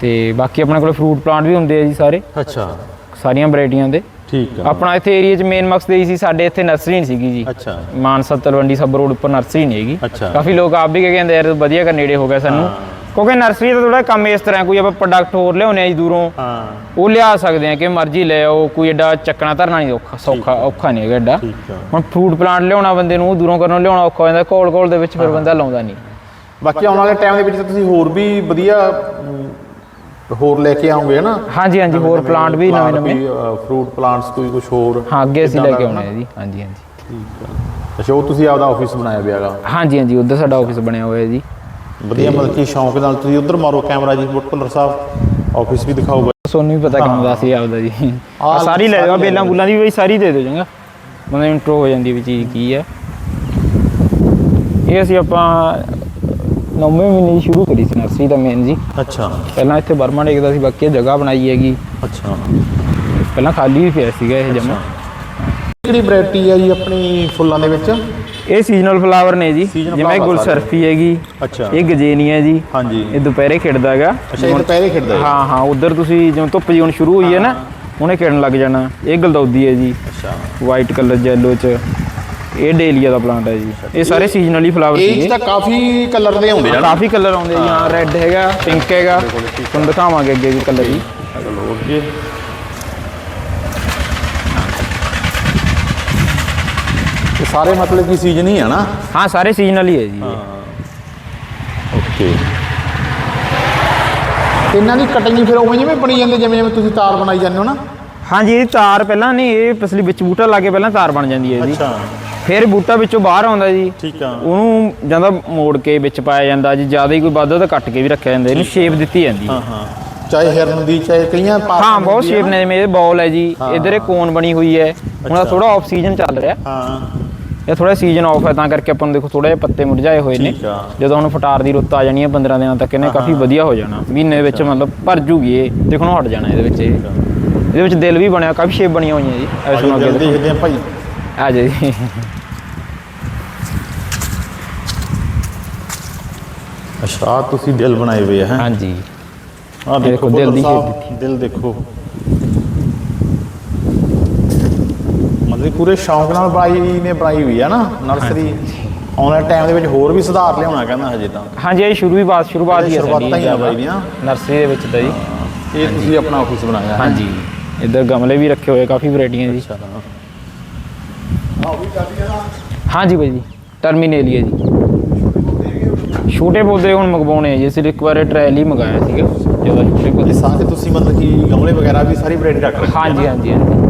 ਤੇ ਬਾਕੀ ਆਪਣੇ ਕੋਲ ਫਰੂਟ ਪਲਾਂਟ ਵੀ ਹੁੰਦੇ ਆ ਜੀ ਸਾਰੇ। ਅੱਛਾ। ਸਾਰੀਆਂ ਵੈਰਾਈਟੀਆਂ ਦੇ। ਠੀਕ ਆ। ਆਪਣਾ ਇੱਥੇ ਏਰੀਆ 'ਚ ਮੇਨ ਮਕਸਦ ਇਹ ਸੀ ਸਾਡੇ ਇੱਥੇ ਨਰਸਰੀ ਨਹੀਂ ਸੀਗੀ ਜੀ। ਅੱਛਾ। ਮਾਨਸਾ ਤਲਵੰਡੀ ਸਬ ਰੋਡ ਉੱਪਰ ਨਰਸਰੀ ਨਹੀਂ ਹੈਗੀ। ਅੱਛਾ। ਕਾਫੀ ਲੋਕ ਆਪ ਵੀ ਕਹਿੰਦੇ ਯਾਰ ਵਧੀਆ ਕਰ ਨੇੜੇ ਹੋ ਗਿਆ ਸਾਨੂੰ। ਕਿਉਂਕਿ ਨਰਸਰੀ ਦਾ ਥੋੜਾ ਕੰਮ ਇਸ ਤਰ੍ਹਾਂ ਕੋਈ ਆਪਾਂ ਪ੍ਰੋਡਕਟ ਹੋਰ ਲਿਆਉਨੇ ਆ ਜੀ ਦੂਰੋਂ ਹਾਂ। ਉਹ ਲਿਆ ਸਕਦੇ ਆ ਕਿ ਮਰਜ਼ੀ ਲੈ ਆਓ ਕੋਈ ਐਡਾ ਚੱਕਣਾ ਧਰਨਾ ਨਹੀਂ ਔਖਾ ਸੌਖਾ ਔਖਾ ਨਹੀਂ ਹੈਗਾ ਐਡਾ। ਠੀਕ ਆ। ਹੁਣ ਫਰੂਟ ਪਲਾਂਟ ਲਿਆਉਣਾ ਬੰਦੇ ਨੂੰ ਦੂਰੋਂ ਕਰਨੋਂ ਲਿਆਉਣਾ ਔਖਾ ਹੋ ਜਾਂਦਾ ਕੋਲ ਕੋਲ ਦੇ ਵਿੱਚ ਫਿਰ ਬੰਦਾ ਲਾਉਂਦਾ ਨਹੀਂ। ਬਾਕੀ ਆਉਣ ਵਾਲੇ ਟਾਈਮ ਦੇ ਵਿੱਚ ਤਾਂ ਤੁਸੀਂ ਹੋਰ ਵੀ ਵਧੀਆ ਹੋਰ ਲੈ ਕੇ ਆਉਂਗੇ ਨਾ ਹਾਂਜੀ ਹਾਂਜੀ ਹੋਰ ਪਲਾਂਟ ਵੀ ਨਵੇਂ ਨਵੇਂ ਫਰੂਟ ਪਲਾਂਟਸ ਕੋਈ ਕੁਝ ਹੋਰ? ਹਾਂ ਅੱਗੇ ਅਸੀਂ ਲੈ ਕੇ ਆਉਣੇ ਆ ਜੀ। ਹਾਂਜੀ ਹਾਂਜੀ। ਠੀਕ ਆ। ਅੱਛਾ ਉਹ ਤੁਸੀਂ ਆਪਦਾ ਆਫਿਸ ਬਣਾਇਆ ਪਿਆਗਾ ਹਾਂਜੀ ਹਾਂਜੀ ਉੱਧਰ ਸਾਡਾ ਆਫਿਸ ਬਣਿਆ ਹੋਇਆ ਹੈ ਜੀ। ਵਧੀਆ ਮਤਲਬ ਕਿ ਸ਼ੌਂਕ ਨਾਲ ਤੁਸੀਂ ਉਧਰ ਮਾਰੋ ਕੈਮਰਾ ਜੀ ਬੁੱਟਕਲਰ ਸਾਹਿਬ ਆਫਿਸ ਵੀ ਦਿਖਾਓ ਸੋਨੂੰ ਵੀ ਪਤਾ ਕੰਮ ਦਾ ਸੀ ਆਪਦਾ ਜੀ। ਆਹ ਸਾਰੀ ਲੈ ਜਾਓ ਬੇਲਾਂ ਬੁੱਲਾਂ ਦੀ ਵੀ ਸਾਰੀ ਦੇ ਦਿਓ ਚੰਗਾ। ਬੰਦੇ ਇੰਟਰੋ ਹੋ ਜਾਂਦੀ ਵੀ ਚੀਜ਼ ਕੀ ਹੈ। ਇਹ ਅਸੀਂ ਆਪਾਂ ਨੌਵੇਂ ਮਹੀਨੇ ਦੀ ਸ਼ੁਰੂ ਕਰੀ ਸੀ ਨਰਸਰੀ ਦਾ ਮੇਨ ਜੀ। ਅੱਛਾ। ਪਹਿਲਾਂ ਇੱਥੇ ਬਰਮਾ ਡੇਕਦਾ ਸੀ ਬਾਕੀ ਇਹ ਜਗ੍ਹਾ ਬਣਾਈ ਹੈਗੀ। ਅੱਛਾ। ਪਹਿਲਾਂ ਖਾਲੀ ਵੀ ਪਿਆ ਸੀਗਾ ਇਹ ਜਮਾ। ਕਿਹੜੀ ਵੈਰਾਈਟੀ ਹੈ ਜੀ ਆਪਣੀ ਫੁੱਲਾਂ ਦੇ ਵਿੱਚ? ਇਹ ਸੀਜ਼ਨਲ ਫਲਾਵਰ ਨੇ ਜੀ Seasonal ਜਿਵੇਂ flower ਗੁਲਸਰਫੀ ਹੈਗੀ। ਅੱਛਾ। ਇਹ ਗਜੇਨੀਆ ਜੀ। ਹਾਂਜੀ। ਇਹ ਦੁਪਹਿਰੇ ਖਿੜਦਾ ਹੈਗਾ। ਅੱਛਾ ਇਹ ਦੁਪਹਿਰੇ ਖਿੜਦਾ ਹੈ। ਹਾਂ ਹਾਂ ਉਧਰ ਤੁਸੀਂ ਜਿਵੇਂ ਧੁੱਪ ਜੀ ਹੁਣ ਸ਼ੁਰੂ ਹੋਈ ਹੈ ਨਾ ਉਹਨੇ ਖਿੜਨ ਲੱਗ ਜਾਣਾ। ਇਹ ਗਲਦੌਦੀ ਹੈ ਜੀ। ਅੱਛਾ। ਵਾਈਟ ਕਲਰ ਜੈਲੋ ਚ। ਇਹ ਡੇਲੀਆ ਦਾ ਪਲਾਂਟ ਹੈ ਜੀ। ਇਹ ਸਾਰੇ ਸੀਜ਼ਨਲੀ ਫਲਾਵਰ ਇਹ 'ਚ ਸੀਗੇ। ਤਾਂ ਕਾਫੀ ਕਲਰ ਦੇ ਹੁੰਦੇ ਆ ਨਾ। ਕਾਫੀ ਕਲਰ ਆਉਂਦੇ ਜੀ ਹਾਂ ਰੈੱਡ ਹੈਗਾ ਪਿੰਕ ਹੈਗਾ। ਤੁਹਾਨੂੰ ਦਿਖਾਵਾਂਗੇ ਅੱਗੇ ਵੀ ਕਲਰ ਜੀ। ਚਲੋ ਇਹ ਸਾਰੇ ਮਤਲਬ ਕਿ ਸੀਜ਼ਨ ਹੀ ਆ ਨਾ। ਹਾਂ ਸਾਰੇ ਸੀਜ਼ਨਲ ਹੀ ਜੀ। ਓਕੇ ਇਹਨਾਂ ਦੀ ਕਟਿੰਗ ਫਿਰ ਉਵੇਂ ਜਿਵੇਂ ਬਣੀ ਜਾਂਦੀ ਜਿਵੇਂ ਜਿਵੇਂ ਤੁਸੀਂ ਤਾਰ ਬਣਾਈ ਜਾਂਦੇ ਹੋ ਨਾ। ਹਾਂਜੀ ਇਹ ਤਾਰ ਪਹਿਲਾਂ ਨਹੀਂ ਇਹ ਪਸਲੀ ਵਿੱਚ ਬੂਟਾ ਲਾ ਕੇ ਪਹਿਲਾਂ ਤਾਰ ਬਣ ਜਾਂਦੀ ਹੈ ਜੀ। ਅੱਛਾ। ਫਿਰ ਬੂਟਾ ਵਿੱਚੋਂ ਬਾਹਰ ਆਉਂਦਾ ਜੀ। ਠੀਕ ਆ। ਉਹਨੂੰ ਜਾਂਦਾ ਮੋੜ ਕੇ ਵਿੱਚ ਪਾਇਆ ਜਾਂਦਾ ਜੀ ਜ਼ਿਆਦਾ ਹੀ ਕੋਈ ਵੱਧਦਾ ਤਾਂ ਕੱਟ ਕੇ ਵੀ ਰੱਖਿਆ ਜਾਂਦਾ ਇਹਨੂੰ ਸ਼ੇਪ ਦਿੱਤੀ ਜਾਂਦੀ ਹੈ ਹਾਂ ਹਾਂ। ਚਾਹੇ ਹਿਰਨ ਦੀ ਚਾਹੇ ਕਈਆਂ ਪਾਰਟ ਹਾਂ ਬਹੁਤ ਸ਼ੇਪ ਨੇ। ਜਿਵੇਂ ਇਹ ਬਾਲ ਹੈ ਜੀ ਇਧਰ ਇਹ ਕੋਨ ਬਣੀ ਹੋਈ ਹੈ। ਹੁਣ ਥੋੜਾ ਆਫ ਸੀਜ਼ਨ ਚੱਲ ਰਿਹਾ। ਹਾਂ। ਇਹ ਥੋੜਾ ਸੀਜ਼ਨ ਆਫ ਹੈ ਤਾਂ ਕਰਕੇ ਆਪਾਂ ਨੂੰ ਦੇਖੋ ਥੋੜਾ ਜਿਹਾ ਪੱਤੇ ਮੁਰਝਾਏ ਹੋਏ ਨੇ। ਜਦੋਂ ਹੁਣ ਫਟਾਰ ਦੀ ਰੁੱਤ ਆ ਜਾਣੀ ਹੈ 15 ਦਿਨਾਂ ਤੱਕ ਇਹਨੇ ਕਾਫੀ ਵਧੀਆ ਹੋ ਜਾਣਾ। ਮਹੀਨੇ ਦੇ ਵਿੱਚ ਮਤਲਬ ਭਰ ਜੂਗੀ ਇਹ। ਦੇਖੋ ਨਾ ਹਟ ਜਾਣਾ ਇਹਦੇ ਵਿੱਚ ਇਹ। ਇਹਦੇ ਵਿੱਚ ਦਿਲ ਵੀ ਬਣਿਆ ਕਾਫੀ ਸ਼ੇਪ ਬਣੀਆਂ ਹੋਈਆਂ ਜੀ ਐਸ ਨੂੰ ਅੱਗੇ ਅੱਗੇ ਦੇਖਦੇ ਆ ਭਾਈ। ਆ ਜਾ ਜੀ ਅੱਛਾ ਤੁਸੀਂ ਦਿਲ ਬਣਾਏ ਹੋਏ ਆ ਹੈ? ਹਾਂਜੀ। ਆਹ ਦੇਖੋ, ਦਿਲ ਦੀ ਦਿਲ ਦੇਖੋ। ਮਤਲਬ ਪੂਰੇ ਸ਼ੌਂਕ ਨਾਲ ਬਾਈ ਨੇ ਬਣਾਈ ਹੋਈ ਆ ਨਾ ਨਰਸਰੀ। ਆਉਣ ਵਾਲੇ ਟਾਈਮ ਦੇ ਵਿੱਚ ਹੋਰ ਵੀ ਸੁਧਾਰ ਲਿਆਉਣਾ ਕਹਿੰਦਾ ਹਜੇ ਤਾਂ। ਹਾਂਜੀ ਇਹ ਸ਼ੁਰੂ ਹੀ ਬਾਤ ਸ਼ੁਰੂਆਤ ਹੀ ਹੈ ਸ਼ੁਰੂਆਤਾਂ ਹੀ ਆ ਬਾਈ ਦੀਆਂ। ਨਰਸਰੀ ਦੇ ਵਿੱਚ ਤਾਂ ਜੀ। ਇਹ ਤੁਸੀਂ ਆਪਣਾ ਆਫਿਸ ਬਣਾਇਆ ਹੈ? ਹਾਂਜੀ। ਇੱਧਰ ਗਮਲੇ ਵੀ ਰੱਖੇ ਹੋਏ ਕਾਫੀ ਵੈਰਾਈਟੀਆਂ ਜੀ। ਅੱਛਾ। ਹਾਂਜੀ ਬਾਈ ਜੀ ਟਰਮੀਨੇਲੀਆ ਜੀ ਛੋਟੇ ਪੌਦੇ ਹੁਣ ਮੰਗਵਾਉਣੇ ਆ ਜੀ ਅਸੀਂ ਇੱਕ ਵਾਰ ਟ੍ਰਾਇਲ ਹੀ ਮੰਗਾਇਆ ਸੀਗਾ ਜਦੋਂ ਛੋਟੇ ਪੌਦੇ ਸਾਰੇ ਤੁਸੀਂ ਮਤਲਬ ਕਿ ਗਮਲੇ ਵਗੈਰਾ ਵੀ ਸਾਰੀ ਵੈਰਾਈਟੀ ਰੱਖ ਰੱਖੀ ਹੈ ਹਾਂਜੀ? ਹਾਂਜੀ ਹਾਂਜੀ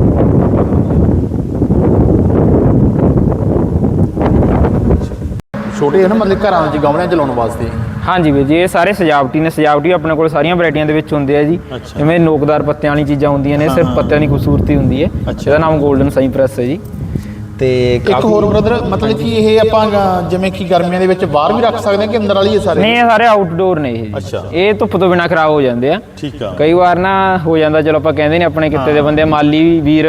ਛੋਟੇ ਹੈ ਨਾ ਮਤਲਬ ਘਰਾਂ 'ਚ ਗਮਲਿਆਂ 'ਚ ਲਾਉਣ ਵਾਸਤੇ ਹਾਂਜੀ ਵੀਰ ਜੀ ਇਹ ਸਾਰੇ ਸਜਾਵਟੀ ਨੇ ਸਜਾਵਟੀ ਆਪਣੇ ਕੋਲ ਸਾਰੀਆਂ ਵੈਰਾਈਟੀਆਂ ਦੇ ਵਿੱਚ ਹੁੰਦੇ ਆ ਜੀ। ਜਿਵੇਂ ਨੋਕਦਾਰ ਪੱਤਿਆਂ ਵਾਲੀ ਚੀਜ਼ਾਂ ਹੁੰਦੀਆਂ ਨੇ ਸਿਰਫ ਹਾਂ। ਪੱਤਿਆਂ ਦੀ ਖੂਬਸੂਰਤੀ ਹੁੰਦੀ ਹੈ। ਇਹਦਾ ਨਾਮ 골ਡਨ ਸਾਈਪ੍ਰੈਸ ਹੈ ਜੀ ਤੇ ਇੱਕ ਕਾਫੀ- ਹੋਰ ਬ੍ਰਦਰ ਮਤਲਬ ਕਿ ਇਹ ਆਪਾਂ ਜਿਵੇਂ ਕਿ ਗਰਮੀਆਂ ਦੇ ਵਿੱਚ ਬਾਹਰ ਵੀ ਰੱਖ ਸਕਦੇ ਹਾਂ ਕਿ ਅੰਦਰ ਵਾਲੀ ਇਹ ਸਾਰੇ? ਨਹੀਂ ਇਹ ਸਾਰੇ ਆਊਟਡੋਰ ਨੇ ਇਹ ਜੀ। ਅੱਛਾ। ਇਹ ਧੁੱਪ ਤੋਂ ਬਿਨਾ ਖਰਾਬ ਹੋ ਜਾਂਦੇ ਆ। ਠੀਕ ਆ। ਕਈ ਵਾਰ ਨਾ ਹੋ ਜਾਂਦਾ ਚਲੋ ਆਪਾਂ ਕਹਿੰਦੇ ਨੇ ਆਪਣੇ ਕਿੱਤੇ ਦੇ ਬੰਦੇ ਮਾਲੀ ਵੀਰ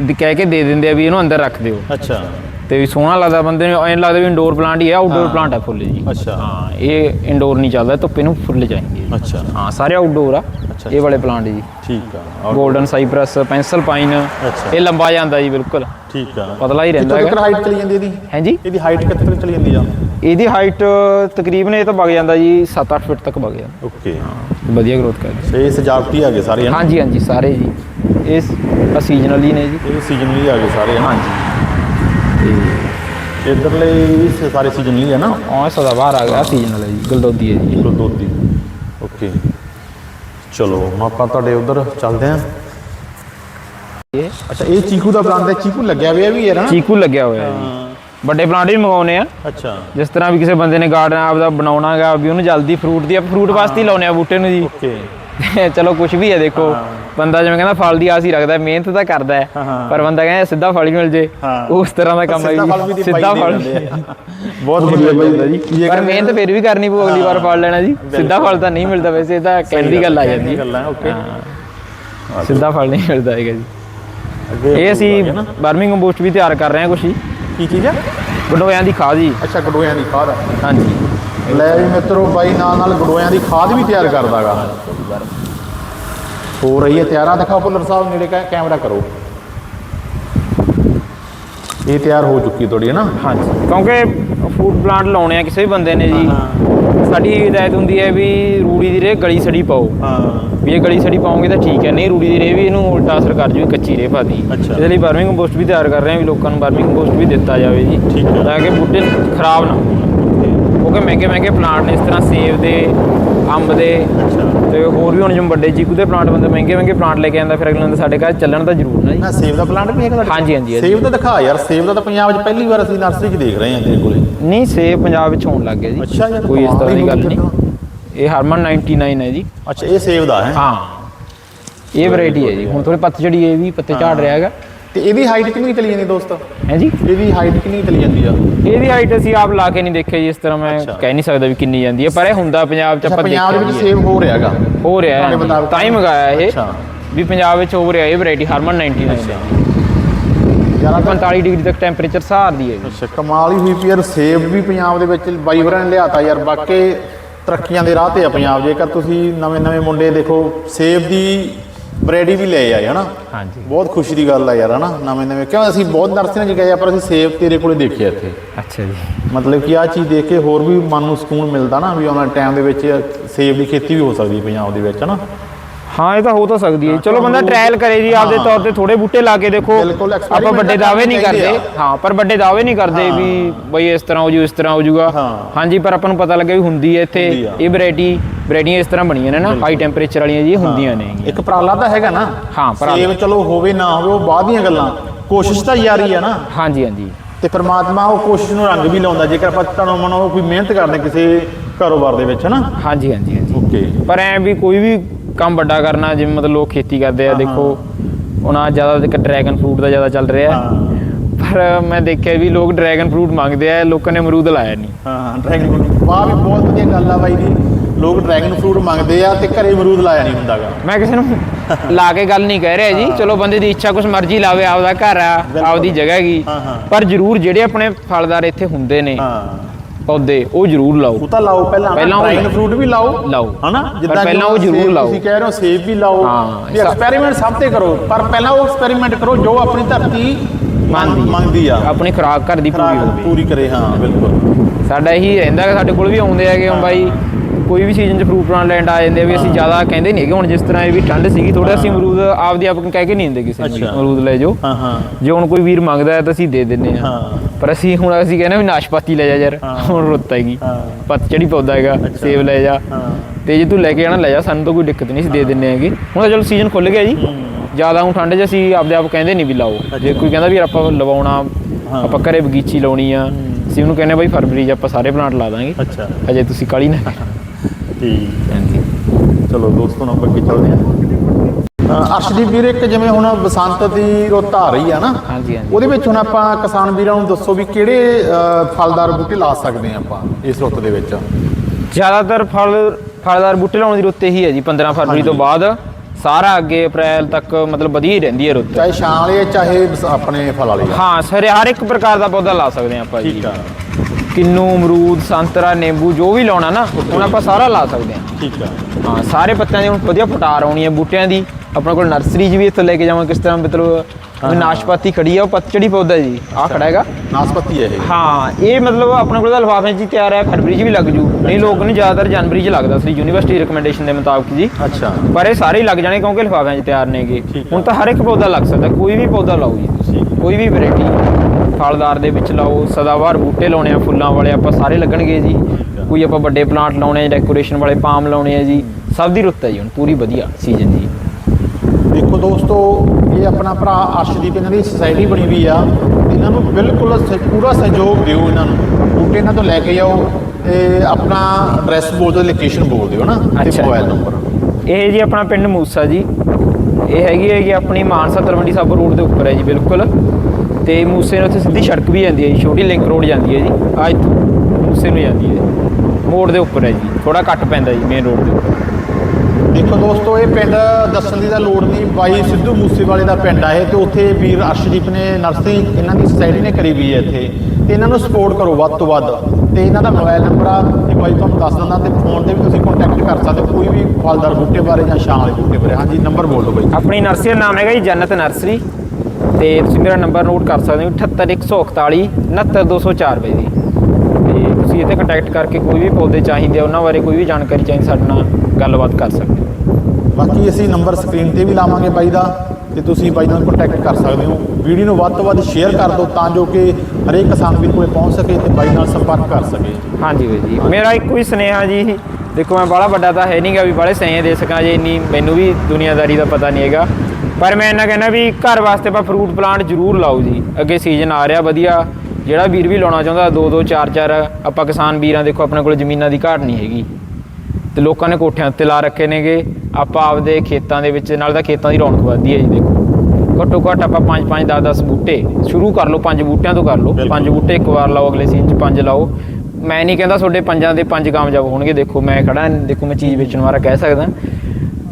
ਦੀ ਕਹਿ ਕੇ ਦੇ ਦਿੰਦੇ ਆ ਵੀ ਇਹਨੂੰ ਅੰਦਰ ਰੱਖ ਦਿਓ। ਅੱਛਾ। ਤੇ ਵੀ ਸੋਹਣਾ ਲੱਗਦਾ ਬੰਦੇ ਨੂੰ ਐਂ ਲੱਗਦਾ ਵੀ ਇੰਡੋਰ ਪਲਾਂਟ ਹੀ ਹੈ ਆਊਟਡੋਰ ਹਾਂ। ਪਲਾਂਟ ਹੈ ਫੁੱਲ ਜੀ। ਅੱਛਾ। ਹਾਂ ਇਹ ਇੰਡੋਰ ਨਹੀਂ ਚੱਲਦਾ ਧੁੱਪੇ ਨੂੰ ਫੁੱਲ ਚਾਹੀਦੇ। ਅੱਛਾ। ਹਾਂ ਸਾਰੇ ਆਊਟਡੋਰ ਆ ਅੱਛਾ, ਇਹ ਵਾਲੇ ਪਲਾਂਟ ਜੀ। ਠੀਕ ਆ। Golden cypress pencil pine. ਇਹ ਲੰਬਾ ਜਾਂਦਾ ਜੀ ਬਿਲਕੁਲ। ਠੀਕ ਆ। ਪਤਲਾ ਹੀ ਰਹਿੰਦਾ ਤੱਕ ਹੈਗਾ। ਹਾਈਟ ਚਲੀ ਜਾਂਦੀ ਇਹਦੀ? ਹਾਂਜੀ ਇਹਦੀ ਹਾਈਟ ਕਿੱਥੇ ਤੱਕ ਚਲੀ ਜਾਂਦੀ ਆ ਇਹਦੀ ਹਾਈਟ ਤਕਰੀਬਨ ਇਹ ਤਾਂ ਵਗ ਜਾਂਦਾ ਜੀ 7-8 ਫੁੱਟ ਤੱਕ ਵਗ ਜਾਂਦਾ। ਓਕੇ। ਵਧੀਆ ਗਰੋਥ ਕਰਦਾ ਇਹ ਸਜਾਵਟੀ ਆ ਗਏ ਸਾਰੇ ਹਾਂਜੀ ਹਾਂਜੀ ਸਾਰੇ ਜੀ। ਇਹ ਸੀਜ਼ਨਲੀ ਨੇ ਜੀ। ਇਹ ਸੀਜ਼ਨਲੀ ਆ ਗਏ ਸਾਰੇ ਹਾਂਜੀ। ਇਧਰਲੇ ਵੀ ਸ- ਸਾਰੇ ਸੀਜ਼ਨਲੀ ਹੈ ਨਾ? ਔਰ ਸਦਾ ਬਾਹਰ ਆ ਗਿਆ ਸੀਜ਼ਨਲ ਹੈ ਜੀ ਗਲਦੋਦੀ ਹੈ ਜੀ। ਦੋਦੀ ਓਕੇ ਚਲੋ ਹੁਣ ਆਪਾਂ ਤੁਹਾਡੇ ਉਧਰ ਚੱਲਦੇ ਆਂ ਇਹ ਅੱਛਾ ਇਹ ਚੀਕੂ ਦਾ ਪਲਾਂਟ ਹੈ ਚੀਕੂ ਲੱਗਿਆ ਹੋਇਆ ਵੀ ਹੈ ਨਾ? ਚੀਕੂ ਲੱਗਿਆ ਹੋਇਆ ਹੈ। ਜੀ ਵੱਡੇ ਪਲਾਂਟ ਵੀ ਮੰਗਾਉਨੇ ਆ। ਅੱਛਾ। ਜਿਸ ਤਰ੍ਹਾਂ ਵੀ ਕਿਸੇ ਬੰਦੇ ਨੇ ਗਾਰਡਨ ਆਪਦਾ ਬਣਾਉਣਾਗਾ ਵੀ ਉਹਨੂੰ ਜਲਦੀ ਫਰੂਟ ਦੀ ਫਰੂਟ ਵਾਸਤੇ ਹੀ ਲਾਉਨੇ ਆ ਬੂਟੇ ਨੂੰ ਜੀ। ਓਕੇ ਚਲੋ ਕੁਝ ਵੀ ਹੈ ਦੇਖੋ। ਬੰਦਾ ਜਿਵੇਂ ਕਹਿੰਦਾ ਫਲ ਦੀ ਆਸ ਹੀ ਰੱਖਦਾ ਮਿਹਨਤ ਤਾਂ ਕਰਦਾ ਹੈ ਹਾਂ। ਪਰ ਬੰਦਾ ਕਹਿੰਦਾ ਸਿੱਧਾ ਫਲ ਹੀ ਮਿਲ ਜੇ ਹਾਂ। ਉਸ ਤਰ੍ਹਾਂ ਦਾ ਕੰਮ ਹੈ ਸਿੱਧਾ ਫਲ। ਬਹੁਤ ਵਧੀਆ ਬਾਈ ਜੀ। ਪਰ ਮਿਹਨਤ ਫਿਰ ਵੀ ਕਰਨੀ ਪਊ ਅਗਲੀ ਵਾਰ ਫਲ ਲੈਣਾ ਜੀ। ਸਿੱਧਾ ਫਲ ਤਾਂ ਨਹੀਂ ਮਿਲਦਾ ਵੈਸੇ ਇਹ ਤਾਂ ਕਹਿੰਦੀ ਗੱਲ ਆ ਜਾਂਦੀ ਹੈ। ਗੱਲ ਹੈ ਓਕੇ। ਹਾਂ। ਸਿੱਧਾ ਫਲ ਨਹੀਂ ਮਿਲਦਾ ਹੈਗਾ ਜੀ। ਇਹ ਅਸੀਂ। ਬਰਮਿੰਗ ਕੰਪੋਸਟ ਵੀ ਤਿਆਰ ਕਰ ਰਹੇ ਹਾਂ ਕੁਛ ਜੀ। ਕੀ ਚੀਜ਼ ਹੈ ਗੰਡੋਇਆਂ ਦੀ ਖਾਦ ਜੀ। ਅੱਛਾ ਗਡੋਇਆਂ ਦੀ ਖਾਦ ਹੈ ਹਾਂਜੀ। ਲੈ ਵੀ ਮਿੱਤਰੋ ਬਾਈ ਨਾਲ ਨਾਲ ਗਡੋਇਆਂ ਦੀ ਖਾਦ ਵੀ ਤਿਆਰ ਕਰਦਾਗਾ ਹੋ ਰਹੀ ਹੈ। ਤਿਆਰਾਂ ਦਿਖਾਓ ਭੁੱਲਰ ਸਾਹਿਬ ਨੇੜੇ ਕੈਮਰਾ ਕਰੋ। ਇਹ ਤਿਆਰ ਹੋ ਚੁੱਕੀ ਤੁਹਾਡੀ ਹੈ ਨਾ? ਹਾਂਜੀ। ਕਿਉਂਕਿ ਫੂਡ ਪਲਾਂਟ ਲਾਉਣੇ ਆ ਕਿਸੇ ਵੀ ਬੰਦੇ ਨੇ ਜੀ। ਸਾਡੀ ਹਦਾਇਤ ਹੁੰਦੀ ਹੈ ਵੀ ਰੂੜੀ ਦੀ ਰੇ ਗਲੀ ਸੜੀ ਪਾਓ। ਹਾਂ। ਵੀ ਇਹ ਗਲੀ ਸੜੀ ਪਾਉਂਗੇ ਤਾਂ ਠੀਕ ਹੈ ਨਹੀਂ ਰੂੜੀ ਦੀ ਰੇ ਵੀ ਇਹਨੂੰ ਉਲਟਾ ਅਸਰ ਕਰ ਜੂ ਕੱਚੀ ਰੇ ਪਾਦੀ। ਇਹਦੇ ਲਈ ਬਰਮਿੰਗ ਕੰਪੋਸਟ ਵੀ ਤਿਆਰ ਕਰ ਰਹੇ ਹਾਂ ਵੀ ਲੋਕਾਂ ਨੂੰ ਬਰਮਿੰਗ ਕੰਪੋਸਟ ਵੀ ਦਿੱਤਾ ਜਾਵੇ ਜੀ। ਠੀਕ ਹੈ। ਤਾਂ ਕਿ ਬੂਟੇ ਖਰਾਬ ਨਾ ਹੋਣ। ਕਿਉਂਕਿ ਮਹਿੰਗੇ ਮਹਿੰਗੇ ਪਲਾਂਟ ਨੇ ਇਸ ਤਰ੍ਹਾਂ ਸੇਬ ਦੇ ਅੰਬ ਦੇ ਤੇ ਹੋਰ ਵੀ ਹੁਣ ਜਿਵੇਂ ਵੱਡੇ ਚੀਕੂ ਦੇ ਪਲਾਂਟ ਬੰਦੇ ਮਹਿੰਗੇ ਮਹਿੰਗੇ ਪਲਾਂਟ ਲੈ ਕੇ ਆਉਂਦਾ ਫਿਰ ਅਗਲੇ ਦਿਨ ਸਾਡੇ ਘਰ ਚੱਲਣ ਤਾਂ ਜ਼ਰੂਰ ਨਾ ਜੀ ਨਾ ਸੇਬ ਦਾ ਪਲਾਂਟ ਵੀ ਹੈਗਾ ਤੁਹਾਡੇ ਹਾਂਜੀ, ਹਾਂਜੀ, ਹਾਂਜੀ। ਸੇਬ ਦਾ ਦਿਖਾ ਯਾਰ ਸੇਬ ਦਾ ਤਾਂ ਪੰਜਾਬ 'ਚ ਪਹਿਲੀ ਵਾਰ ਅਸੀਂ ਨਰਸਰੀ 'ਚ ਦੇਖ ਰਹੇ ਹਾਂ ਤੇਰੇ ਕੋਲੇ। ਨਹੀਂ ਸੇਬ ਪੰਜਾਬ ਵਿੱਚ ਹੋਣ ਲੱਗ ਗਿਆ ਜੀ। ਅੱਛਾ ਯਾਰ, ਕੋਈ ਇਸ ਤਰ੍ਹਾਂ ਦੀ ਗੱਲ ਨਹੀਂ। ਇਹ ਹਰਮਨ 99 ਹੈ ਜੀ। ਅੱਛਾ ਇਹ ਸੇਬ ਦਾ ਹੈ। ਹਾਂ। ਇਹ ਵੈਰਾਈਟੀ ਹੈ ਜੀ। ਹੁਣ ਥੋੜੇ ਪੱਤੇ ਝੜੀ ਇਹ ਵੀ ਪੱਤੇ ਝਾੜ ਰਿਹਾ ਹੈਗਾ। ਤੇ ਇਹਦੀ ਹਾਈਟ ਕਿੰਨੀ ਚਲੀ ਜਾਂਦੀ ਦੋਸਤ? ਹੈ ਜੀ? ਇਹਦੀ ਹਾਈਟ ਕਿੰਨੀ ਚਲੀ ਜਾਂਦੀ ਆ? ਇਹਦੀ ਹਾਈਟ ਅਸੀਂ ਆਪ ਲਾ ਕੇ ਨਹੀਂ ਦੇਖਿਆ ਜੀ ਇਸ ਤਰ੍ਹਾਂ ਮੈਂ। ਕਹਿ ਨਹੀਂ ਸਕਦਾ ਵੀ ਕਿੰਨੀ ਜਾਂਦੀ ਹੈ ਪਰ ਇਹ ਹੁੰਦਾ ਪੰਜਾਬ ਚ ਆਪਾਂ ਪੰਜਾਬ ਵਿੱਚ ਵੀ ਹੈ। ਸੇਬ ਹੋ ਰਿਹਾ ਹੈਗਾ। ਹੋ ਹੀ ਮੰਗਾਇਆ ਇਹ। ਅੱਛਾ। ਵੀ ਪੰਜਾਬ ਵਿੱਚ ਹੋ ਰਿਹਾ ਇਹ ਵੈਰਾਈਟੀ ਹਰਮਨ 99 ਹੈ ਯਾਰ 45 ਡਿਗਰੀ ਤੱਕ ਟੈਂਪਰੇਚਰ ਸਹਾਰਦੀ ਹੈ ਜੀ। ਅੱਛਾ ਕਮਾਲ ਹੀ ਹੋਈ ਪਈ ਯਾਰ ਸੇਬ ਵੀ ਪੰਜਾਬ ਦੇ ਵਿੱਚ ਬਾਈ ਹੋਰਾਂ ਨੇ ਲਿਆਤਾ ਯਾਰ ਵਾਕਈ ਤਰੱਕੀਆਂ ਦੇ ਰਾਹ ਤੇ ਆ ਪੰਜਾਬ। ਜੇਕਰ ਤੁਸੀਂ ਨਵੇਂ ਨਵੇਂ ਮੁੰਡੇ ਦੇਖੋ ਸੇਬ ਦੀ ਵੈਰਾਈਟੀ ਵੀ ਲੈ ਆਏ ਹਨਾ? ਹਾਂਜੀ। ਬਹੁਤ ਖੁਸ਼ੀ ਦੀ ਗੱਲ ਆ ਯਾਰ ਹਨਾ? ਨਵੇਂ ਨਵੇਂ। ਕਿਉਂ? ਅਸੀਂ ਬਹੁਤ ਨਰਸਰੀਆਂ 'ਚ ਗਏ ਆ ਪਰ ਅਸੀਂ ਸੇਬ ਤੇਰੇ ਕੋਲੇ ਦੇਖਿਆ ਇੱਥੇ। ਅੱਛਾ ਜੀ। ਮਤਲਬ ਕਿ ਆ ਚੀਜ਼ ਦੇਖ ਕੇ ਹੋਰ ਵੀ ਮਨ ਨੂੰ ਸਕੂਨ ਮਿਲਦਾ ਨਾ ਵੀ ਆਉਣ ਵਾਲੇ ਟਾਈਮ ਦੇ ਵਿੱਚ ਸੇਬ ਦੀ ਖੇਤੀ ਵੀ ਹੋ ਸਕਦੀ ਪੰਜਾਬ ਦੇ ਵਿੱਚ ਹਨਾ? ਹਾਂ ਇਹ ਤਾਂ ਹੋ ਤਾਂ ਸਕਦੀ ਹੈ। ਚਲੋ ਬੰਦਾ ਟ੍ਰਾਇਲ ਕਰੇ ਜੀ ਆਪਦੇ ਤੌਰ ਤੇ ਥੋੜੇ ਬੂਟੇ ਲਾ ਕੇ ਦੇਖੋ। ਆਪਾਂ ਵੱਡੇ ਦਾਅਵੇ ਨਹੀਂ ਕਰਦੇ। ਹਾਂ ਪਰ ਵੱਡੇ ਦਾਅਵੇ ਨਹੀਂ ਕਰਦੇ ਵੀ ਬਈ ਇਸ ਤਰ੍ਹਾਂ ਹੋ ਜੂ ਇਸ ਤਰ੍ਹਾਂ ਹੋ ਜੂਗਾ। ਹਾਂ। ਹਾਂਜੀ ਪਰ ਆਪਾਂ ਨੂੰ ਪਤਾ ਲੱਗਿਆ ਵੀ ਹੁੰਦੀ ਹੈ ਇੱਥੇ। ਇਹ ਵੈਰਾਈਟੀ ਵੈਰਾਈਟੀਆਂ ਇਸ ਤਰ੍ਹਾਂ ਬਣੀਆਂ ਨੇ ਨਾ। ਹਾਈ ਟੈਂਪਰੇਚਰ ਵਾਲੀਆਂ ਜੀ ਹੁੰਦੀਆਂ ਨੇ ਇੱਕ ਪਰਾਲਾ ਤਾਂ ਹੈਗਾ ਨਾ। ਹਾਂ, ਪਰਾਲਾ। ਸੇਬ ਚਲੋ ਹੋਵੇ ਨਾ ਹੋਵੇ ਉਹ ਬਾਅਦ ਦੀਆਂ ਗੱਲਾਂ। ਕੋਸ਼ਿਸ਼ ਤਾਂ ਯਾਰੀ ਆ ਨਾ। ਹਾਂਜੀ ਹਾਂਜੀ। ਤੇ ਪ੍ਰਮਾਤਮਾ ਉਹ ਕੋਸ਼ਿਸ਼ ਨੂੰ ਰੰਗ ਵੀ ਲਾਉਂਦਾ। ਜੇਕਰ ਆਪਾਂ ਤਨੋਂ ਮਨੋਂ ਕੋਈ ਮਿਹਨਤ ਕਰਦੇ ਕਿਸੇ ਕਾਰੋਬਾਰ ਦੇ ਵਿੱਚ ਹਨਾ। ਹਾਂਜੀ ਹਾਂਜੀ ਹਾਂਜੀ। ਓਕੇ ਪਰ ਐ ਵੀ ਕੋਈ ਵੀ ਕੰਮ ਵੱਡਾ ਕਰਨਾ ਜਿਵੇਂ ਮਤਲਬ ਲੋਕ ਖੇਤੀ ਕਰਦੇ ਆ ਦੇਖੋ ਉਹਨਾਂ ਜ਼ਿਆਦਾ ਇੱਕ ਡਰੈਗਨ ਫਰੂਟ ਦਾ ਜ਼ਿਆਦਾ ਚੱਲ ਰਿਹਾ। ਹੈ। ਪਰ ਮੈਂ ਦੇਖਿਆ ਵੀ ਲੋਕ ਡਰੈਗਨ ਫਰੂਟ ਮੰਗਦੇ ਆ ਲੋਕਾਂ ਨੇ ਅਮਰੂਦ ਲਾਇਆ ਨਹੀਂ ਹਾਂ ਡਰੈਗਨ ਫਰੂਟ ਵਾਹ ਵੀ ਬਹੁਤ ਵਧੀਆ ਗੱਲ ਆ ਬਾਈ ਜੀ। ਲੋਕ ਡਰੈਗਨ ਫਰੂਟ ਮੰਗਦੇ ਆ ਤੇ ਘਰੇ ਅਮਰੂਦ ਲਾਇਆ ਨਹੀਂ ਹੁੰਦਾਗਾ ਮੈਂ ਕਿਸੇ ਨੂੰ ਲਾ ਕੇ ਗੱਲ ਨਹੀਂ ਕਹਿ ਰਿਹਾ ਜੀ। ਚਲੋ ਬੰਦੇ ਦੀ ਇੱਛਾ ਕੁਛ ਮਰਜ਼ੀ ਲਾਵੇ ਆਪਦਾ ਘਰ ਆ। ਆਪਦੀ ਜਗ੍ਹਾ ਹੈਗੀ। ਪਰ ਜ਼ਰੂਰ ਜਿਹੜੇ ਆਪਣੇ ਫਲਦਾਰ ਇੱਥੇ ਹੁੰਦੇ ਨੇ ਹਾਂ। ਪੌਦੇ ਉਹ ਜ਼ਰੂਰ ਲਾਓ। ਉਹ ਤਾਂ ਲਾਓ ਪਹਿਲਾਂ ਪਹਿਲਾਂ ਉਹ ਲਾਓ। ਫਰੂਟ ਵੀ ਲਾਓ। ਲਾਓ। ਹਨਾ? ਪਰ ਪਹਿਲਾਂ ਉਹ ਜ਼ਰੂਰ ਸੇਬ ਲਾਓ। ਤੁਸੀਂ ਕਹਿ ਰਹੇ ਹੋ ਸੇਬ ਵੀ ਲਾਓ। ਹਾਂ, ਸਾ- ਐਕਸਪੈਰੀਮੈਂਟ ਸਭ ਤੇ ਕਰੋ ਪਰ ਪਹਿਲਾਂ ਉਹ ਐਕਸਪੈਰੀਮੈਂਟ ਕਰੋ ਜੋ ਆਪਣੀ ਧਰਤੀ ਮੰਗ- ਮੰਗਦੀ ਮੰਗਦੀ ਆ। ਆਪਣੀ ਖੁਰਾਕ ਘਰ ਦੀ ਪੂਰੀ ਖੁਰਾਕ ਹੋਵੇ। ਪੂਰੀ ਕਰੇ ਹਾਂ ਬਿਲਕੁਲ। ਸਾਡਾ ਇਹੀ ਰਹਿੰਦਾ ਕਿ ਸਾਡੇ ਕੋਲ ਵੀ ਆਉਂਦੇ ਹੈਗੇ ਹੁਣ ਬਾਈ। ਕੋਈ ਵੀ ਸੀਜ਼ਨ 'ਚ ਫਰੂਟ ਪਲਾਂਟ ਲੈਣ ਆ ਜਾਂਦੇ ਆ ਵੀ ਅਸੀਂ ਜ਼ਿਆਦਾ ਕਹਿੰਦੇ ਨਹੀਂ ਹੈਗੇ ਹੁਣ ਜਿਸ ਤਰ੍ਹਾਂ ਇਹ ਵੀ ਠੰਡ ਸੀਗੀ ਥੋੜਾ ਅਸੀਂ ਅਮਰੂਦ ਆਪਦੀ ਆਪ ਕਹਿ ਕੇ ਨਹੀਂ ਦਿੰਦੇ ਕਿਸੇ ਨੂੰ। ਅਮਰੂਦ ਲੈ ਜਾਓ। ਹਾਂ ਹਾਂ। ਜੇ ਹੁਣ ਕੋਈ ਵੀਰ ਮੰਗਦਾ ਹੈ ਤਾਂ ਅਸੀਂ ਦੇ ਦਿੰਨੇ ਆ ਹਾਂ। ਪਰ ਅਸੀਂ ਹੁਣ ਅਸੀਂ ਕਹਿੰਦੇ ਵੀ ਨਾਸ਼ਪਾਤੀ ਲੈ ਜਾ ਯਾਰ ਹੁਣ ਰੁੱਤ ਹੈਗੀ। ਪਤਝੜੀ ਪੌਦਾ ਹੈਗਾ ਸੇਬ ਲੈ ਜਾ। ਤੇ ਜੇ ਤੂੰ ਲੈ ਕੇ ਆਣਾ ਲੈ ਜਾ ਸਾਨੂੰ ਤਾਂ ਕੋਈ ਦਿੱਕਤ ਨਹੀਂ ਅਸੀਂ ਦੇ ਦਿੰਨੇ ਹੈਗੇ। ਹੁਣ ਤਾਂ ਚਲੋ ਸੀਜ਼ਨ ਖੁੱਲ ਗਿਆ ਜੀ। ਜ਼ਿਆਦਾ ਹੁਣ ਠੰਡ 'ਚ ਅਸੀਂ ਆਪਦੇ ਆਪ ਕਹਿੰਦੇ ਨਹੀਂ ਵੀ ਲਾਓ। ਜੇ ਕੋਈ ਕਹਿੰਦਾ ਵੀ ਆਪਾਂ ਲਵਾਉਣਾ ਆਪਾਂ ਘਰੇ ਬਗੀਚੀ ਲਾਉਣੀ ਆ ਅਸੀਂ ਉਹਨੂੰ ਕਹਿੰਦੇ ਬਾਈ ਫਰਵਰੀ 'ਚ ਆਪਾਂ ਸਾਰੇ ਪਲਾਂਟ ਲਾ ਦਾਂਗੇ। ਅੱਛਾ। ਅਜੇ ਤੁਸੀਂ ਕਾਲੀ ਨਾ ਠੀਕ ਹਾਂਜੀ। ਚਲੋ ਦੋਸਤੋ ਨਾਲ ਅੱਗੇ ਚੱਲਦੇ ਹਾਂ। ਅਰਸ਼ਦੀਪ ਵੀਰ ਇੱਕ ਜਿਵੇਂ ਹੁਣ ਬਸੰਤ ਦੀ ਰੁੱਤ ਆ ਰਹੀ ਆ ਨਾ ਹਾਂਜੀ ਹਾਂਜੀ। ਉਹਦੇ ਵਿੱਚ ਹੁਣ ਆਪਾਂ ਕਿਸਾਨ ਵੀਰਾਂ ਨੂੰ ਦੱਸੋ ਵੀ ਕਿਹੜੇ ਫਲਦਾਰ ਬੂਟੇ ਲਾ ਸਕਦੇ ਆ ਆਪਾਂ ਇਸ ਰੁੱਤ ਦੇ ਵਿੱਚ? ਜ਼ਿਆਦਾਤਰ ਫਲ ਫਲਦਾਰ ਬੂਟੇ ਲਾਉਣ ਦੀ ਰੁੱਤ ਇਹੀ ਹੈ ਜੀ 15 ਫਰਵਰੀ ਤੋਂ ਬਾਅਦ। ਸਾਰਾ ਅੱਗੇ ਅਪ੍ਰੈਲ ਤੱਕ ਮਤਲਬ ਵਧੀਆ ਹੀ ਰਹਿੰਦੀ ਹੈ ਰੁੱਤ। ਚਾਹੇ ਛਾਂ ਵਾਲੇ ਚਾਹੇ ਆਪਣੇ ਫਲ ਵਾਲੇ ਆ। ਹਾਂ ਸਾਰੇ ਹਰ ਇੱਕ ਪ੍ਰਕਾਰ ਦਾ ਪੌਦਾ ਲਾ ਸਕਦੇ ਹਾਂ ਆਪਾਂ ਜੀ। ਠੀਕ ਆ। ਕਿੰਨੂ ਅਮਰੂਦ ਸੰਤਰਾ ਨਿੰਬੂ ਜੋ ਵੀ ਲਾਉਣਾ ਨਾ ਹੁਣ ਆਪਾਂ ਸਾਰਾ ਲਾ ਸਕਦੇ ਹਾਂ। ਠੀਕ ਆ। ਹਾਂ ਸਾਰੇ ਪੱਤਿਆਂ ਦੀ ਹੁਣ ਵਧੀਆ ਫਟਾਰ ਆਉਣੀ ਹੈ ਬੂਟਿਆਂ ਦੀ। ਆਪਣੇ ਕੋਲ ਨਰਸਰੀ 'ਚ ਵੀ ਇੱਥੋਂ ਲੈ ਕੇ ਜਾਵਾਂ ਕਿਸ ਤਰ੍ਹਾਂ ਮਤਲਬ ਨਾਸ਼ਪਾਤੀ ਖੜੀ ਆ ਉਹ ਪਤਝੜੀ ਪੌਦਾ ਜੀ। ਆਹ ਖੜਾ ਹੈਗਾ। ਨਾਸਪਤੀ ਹੈ ਇਹ। ਹਾਂ ਇਹ ਮਤਲਬ ਆਪਣੇ ਕੋਲ ਤਾਂ ਲਿਫਾਫੇ 'ਚ ਹੀ ਤਿਆਰ ਹੈ ਫਰਵਰੀ 'ਚ ਵੀ ਲੱਗ ਜੂ। ਨਹੀਂ ਲੋਕ ਨਹੀਂ ਜ਼ਿਆਦਾਤਰ ਜਨਵਰੀ 'ਚ ਲੱਗਦਾ ਸੀ ਯੂਨੀਵਰਸਿਟੀ ਰეკਮੈਂਡੇਸ਼ਨ ਦੇ ਮੁਤਾਬਕ ਜੀ। ਅੱਛਾ। ਪਰ ਇਹ ਸਾਰੇ ਹੀ ਲੱਗ ਜਾਣੇ ਕਿਉਂਕਿ ਲਿਫਾਫਿਆਂ 'ਚ ਤਿਆਰ ਨੇਗੇ। ਹੁਣ ਤਾਂ ਹਰ ਇੱਕ ਪੌਦਾ ਲੱਗ ਸਕਦਾ ਕੋਈ ਵੀ ਪੌਦਾ ਲਾਓ ਜੀ। ਤੁਸੀਂ ਕੋਈ ਵੀ ਵੈਰਾਈਟੀ ਫਲਦਾਰ ਦੇ ਵਿੱਚ ਲਾਓ ਸਦਾਬਹਾਰ ਬੂਟੇ ਲਾਉਣੇ ਆ ਫੁੱਲਾਂ ਵਾਲੇ ਆਪਾਂ ਸਾਰੇ ਲੱਗਣਗੇ ਜੀ। ਕੋਈ ਆਪਾਂ ਵੱਡੇ ਪਲਾਂਟ ਲਾਉਣੇ ਆ ਡੈਕੋਰੇਸ਼ਨ ਵਾਲੇ ਪਾਮ ਲਾਉਣੇ ਆ ਜੀ। ਸਭ ਦੀ ਰੁੱਤ ਹੈ ਜੀ ਹੁਣ ਪੂਰੀ ਵਧੀਆ ਸੀਜ਼ਨ ਜੀ। ਦੇਖੋ ਦੋਸਤੋ ਇਹ ਆਪਣਾ ਭਰਾ ਅਰਸ਼ਦੀਪ ਇਹਨਾਂ ਦੀ ਸੁਸਾਇਟੀ ਬਣੀ ਹੋਈ ਆ। ਇਹਨਾਂ ਨੂੰ ਬਿਲਕੁਲ ਪੂਰਾ ਸਹਿਯੋਗ ਦਿਓ ਇਹਨਾਂ ਨੂੰ। ਬੂਟੇ ਇਹਨਾਂ ਤੋਂ ਲੈ ਕੇ ਜਾਓ ਤੇ ਆਪਣਾ ਐਡਰੈਸ ਬੋਲ ਦਿਓ ਲੋਕੇਸ਼ਨ ਬੋਲ ਦਿਓ ਨਾ ਤੇ। ਮੋਬਾਈਲ ਨੰਬਰ ਇਹ ਜੀ ਆਪਣਾ ਪਿੰਡ ਮੂਸਾ ਜੀ। ਇਹ ਹੈਗੀ ਹੈ ਕਿ ਆਪਣੀ ਮਾਨਸਾ ਤਲਵੰਡੀ ਸਾਬੋ ਰੋਡ ਦੇ ਉੱਪਰ ਹੈ ਜੀ ਬਿਲਕੁਲ। ਤੇ ਮੂਸੇ ਨੂੰ ਉੱਥੇ ਸਿੱਧੀ ਸੜਕ ਵੀ ਜਾਂਦੀ ਹੈ ਜੀ ਛੋਟੀ ਲਿੰਕ ਰੋਡ ਜਾਂਦੀ ਹੈ ਜੀ। ਆ ਇੱਥੋਂ ਮੂਸੇ ਨੂੰ ਜਾਂਦੀ ਹੈ। ਮੋੜ ਦੇ ਉੱਪਰ ਹੈ ਜੀ ਥੋੜਾ ਘੱਟ ਪੈਂਦਾ ਜੀ ਮੇਨ ਰੋਡ ਦੇ ਉੱਪਰ। ਦੇਖੋ ਦੋਸਤੋ ਇਹ ਪਿੰਡ ਦੱਸਣ ਦੀ ਤਾਂ ਲੋੜ ਨਹੀਂ ਬਾਈ ਸਿੱਧੂ ਮੂਸੇਵਾਲੇ ਦਾ ਪਿੰਡ ਆ ਇਹ ਤੇ ਉੱਥੇ ਵੀਰ ਅਰਸ਼ਦੀਪ ਨੇ ਨਰਸਰੀ ਇਹਨਾਂ ਦੀ ਸੁਸਾਇਟੀ ਨੇ ਕਰੀ ਵੀ ਹੈ ਇੱਥੇ। ਤੇ ਇਹਨਾਂ ਨੂੰ ਸਪੋਰਟ ਕਰੋ ਵੱਧ ਤੋਂ ਵੱਧ। ਤੇ ਇਹਨਾਂ ਦਾ ਮੋਬਾਈਲ ਨੰਬਰ ਆ ਇਹ ਬਾਈ ਤੁਹਾਨੂੰ ਦੱਸ ਦਿੰਦਾ ਤੇ ਫੋਨ ਤੇ ਵੀ ਤੁਸੀਂ ਕੰਟੈਕਟ ਕਰ ਸਕਦੇ ਹੋ ਕੋਈ ਵੀ ਫਲਦਾਰ ਬੂਟੇ ਬਾਰੇ ਜਾਂ ਛਾਂ ਵਾਲੇ ਬੂਟੇ ਬਾਰੇ। ਹਾਂਜੀ ਨੰਬਰ ਬੋਲ ਦਿਓ ਬਾਈ। ਆਪਣੀ ਨਰਸਰੀ ਦਾ ਨਾਮ ਹੈਗਾ ਜੀ ਜੰਨਤ ਨਰਸਰੀ ਤੇ ਤੁਸੀਂ ਮੇਰਾ ਨੰਬਰ ਨੋਟ ਕਰ ਸਕਦੇ ਹੋ 78141 69204 ਬਾਈ ਜੀ ਤੇ ਤੁਸੀਂ ਇੱਥੇ ਕੰਟੈਕਟ ਕਰਕੇ ਕੋਈ ਵੀ ਪੌਦੇ ਚਾਹੀਦੇ ਆ ਉਹਨਾਂ ਬਾਰੇ ਕੋਈ ਵੀ ਜਾਣਕਾਰੀ ਚਾਹੀਦੀ ਸਾਡੇ ਨਾਲ ਗੱਲਬਾਤ ਕਰ ਸਕਦੇ ਹੋ। ਬਾਕੀ ਅਸੀਂ ਨੰਬਰ ਸਕਰੀਨ ਤੇ ਵੀ ਲਾਵਾਂਗੇ ਬਾਈ ਦਾ ਤੇ ਤੁਸੀਂ ਬਾਈ ਨਾਲ ਕੰਟੈਕਟ ਕਰ ਸਕਦੇ ਹੋ। ਵੀਡੀਓ ਨੂੰ ਵੱਧ ਤੋਂ ਵੱਧ ਸ਼ੇਅਰ ਕਰ ਦਿਓ ਤਾਂ ਜੋ ਕਿ ਹਰੇਕ ਕਿਸਾਨ ਵੀਰ ਕੋਲੇ ਪਹੁੰਚ ਸਕੇ ਤੇ ਬਾਈ ਨਾਲ ਸੰਪਰਕ ਕਰ ਸਕੇ। ਹਾਂਜੀ ਬਾਈ ਜੀ ਮੇਰਾ ਇੱਕੋ ਹੀ ਸੁਨੇਹਾ ਜੀ ਦੇਖੋ ਮੈਂ ਬਾਹਲਾ ਵੱਡਾ ਤਾਂ ਹੈ ਨਹੀਂਗਾ ਵੀ ਬਾਹਲੇ ਸਹੀ ਦੇ ਸਕਾਂ ਜੇ ਇੰਨੀ ਮੈਨੂੰ ਵੀ ਦੁਨੀਆਦਾਰੀ ਦਾ ਪਤਾ ਨਹੀਂ ਹੈਗਾ। ਪਰ ਮੈਂ ਇਹਨਾਂ ਕਹਿੰਦਾ ਵੀ ਘਰ ਵਾਸਤੇ ਆਪਾਂ ਫਰੂਟ ਪਲਾਂਟ ਜ਼ਰੂਰ ਲਾਓ ਜੀ। ਅੱਗੇ ਸੀਜ਼ਨ ਆ ਰਿਹਾ ਵਧੀਆ। ਜਿਹੜਾ ਵੀਰ ਵੀ ਲਾਉਣਾ ਚਾਹੁੰਦਾ ਦੋ ਦੋ ਚਾਰ ਚਾਰ ਆਪਾਂ ਕਿਸਾਨ ਵੀਰਾਂ ਦੇਖੋ ਆਪਣੇ ਕੋਲ ਜ਼ਮੀਨਾਂ ਦੀ ਘਾਟ ਨਹੀਂ ਹੈਗੀ। ਤੇ ਲੋਕਾਂ ਨੇ ਕੋਠਿਆਂ ਉੱਤੇ ਲਾ ਰੱਖੇ ਨੇਗੇ। ਆਪਾਂ ਆਪਦੇ ਖੇਤਾਂ ਦੇ ਵਿੱਚ ਨਾਲ ਤਾਂ ਖੇਤਾਂ ਦੀ ਰੌਣਕ ਵੱਧਦੀ ਹੈ ਜੀ ਦੇਖੋ। ਘੱਟੋ ਘੱਟ ਆਪਾਂ 5 5 10 10 ਬੂਟੇ ਸ਼ੁਰੂ ਕਰ ਲਓ ਪੰਜ ਬੂਟਿਆਂ ਤੋਂ ਕਰ ਲਓ। ਪੰਜ ਬੂਟੇ ਇੱਕ ਵਾਰ ਲਾਓ ਅਗਲੇ ਸੀਜ਼ਨ 'ਚ ਪੰਜ ਲਾਓ। ਮੈਂ ਨਹੀਂ ਕਹਿੰਦਾ ਤੁਹਾਡੇ ਪੰਜਾਂ ਦੇ ਪੰਜ ਕਾਮਯਾਬ ਹੋਣਗੇ। ਦੇਖੋ ਮੈਂ ਖੜਾ ਦੇਖੋ ਮੈਂ ਚੀਜ਼ ਵੇਚਣ ਵਾਲਾ ਕਹਿ ਸਕਦਾ।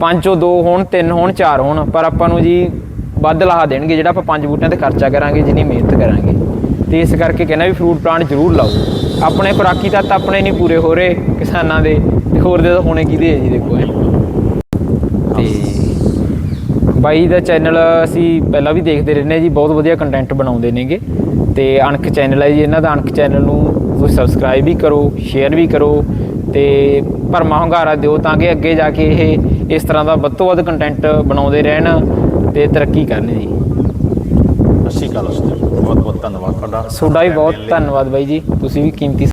ਪੰਜ ਚੋਂ ਦੋ ਹੋਣ, ਤਿੰਨ ਹੋਣ, ਚਾਰ ਹੋਣ, ਪਰ ਆਪਾਂ ਨੂੰ ਜੀ ਵੱਧ ਲਾਹਾ ਦੇਣਗੇ ਜਿਹੜਾ ਆਪਾਂ ਪੰਜ ਬੂਟਿਆਂ ਤੇ ਖਰਚਾ ਕਰਾਂਗੇ, ਜਿੰਨੀ ਮਿਹਨਤ ਕਰਾਂਗੇ। ਤੇ ਇਸ ਕਰਕੇ ਕਹਿੰਦਾ ਵੀ ਫਰੂਟ ਪਲਾਂਟ ਜ਼ਰੂਰ ਲਾਓ। ਆਪਣੇ ਖੁਰਾਕੀ ਤੱਤ ਆਪਣੇ ਨਹੀਂ ਪੂਰੇ ਹੋ ਰਹੇ ਕਿਸਾਨਾਂ ਦੇ, ਤੇ ਹੋਰ ਦੇ ਤਾਂ ਹੋਣੇ ਕਿਹਦੇ ਹੈ ਜੀ, ਦੇਖੋ ਇਹ ਤੇ ਬਾਈ ਦਾ ਚੈਨਲ ਅਸੀਂ ਪਹਿਲਾਂ ਵੀ ਦੇਖਦੇ ਰਹਿੰਦੇ ਹਾਂ ਜੀ, ਬਹੁਤ ਵਧੀਆ ਕੰਟੈਂਟ ਬਣਾਉਂਦੇ ਨੇਗੇ। ਤੇ ਅਣਖ ਚੈਨਲ ਹੈ ਜੀ, ਇਹਨਾਂ ਦਾ ਅਣਖ ਚੈਨਲ ਨੂੰ ਤੁਸੀਂ ਸਬਸਕ੍ਰਾਈਬ ਵੀ ਕਰੋ ਸ਼ੇਅਰ ਵੀ ਕਰੋ, ਤੇ ਭਰਮਾ ਹੁੰਗਾਰਾ ਦਿਓ ਤਾਂ ਕਿ ਅੱਗੇ ਜਾ ਕੇ ਇਹ ਇਸ ਤਰ੍ਹਾਂ ਦਾ ਵੱਧ ਤੋਂ ਵੱਧ ਕੰਟੈਂਟ ਬਣਾਉਂਦੇ ਰਹਿਣ ਤੇ ਤਰੱਕੀ ਕਰਨ ਜੀ। ਸਤਿ ਸ਼੍ਰੀ ਅਕਾਲ ਬਹੁਤ ਬਹੁਤ ਧੰਨਵਾਦ ਤੁਹਾਡਾ। ਤੁਹਾਡਾ ਵੀ ਬਹੁਤ ਧੰਨਵਾਦ ਬਾਈ ਜੀ। ਤੁਸੀਂ ਵੀ ਕੀਮਤੀ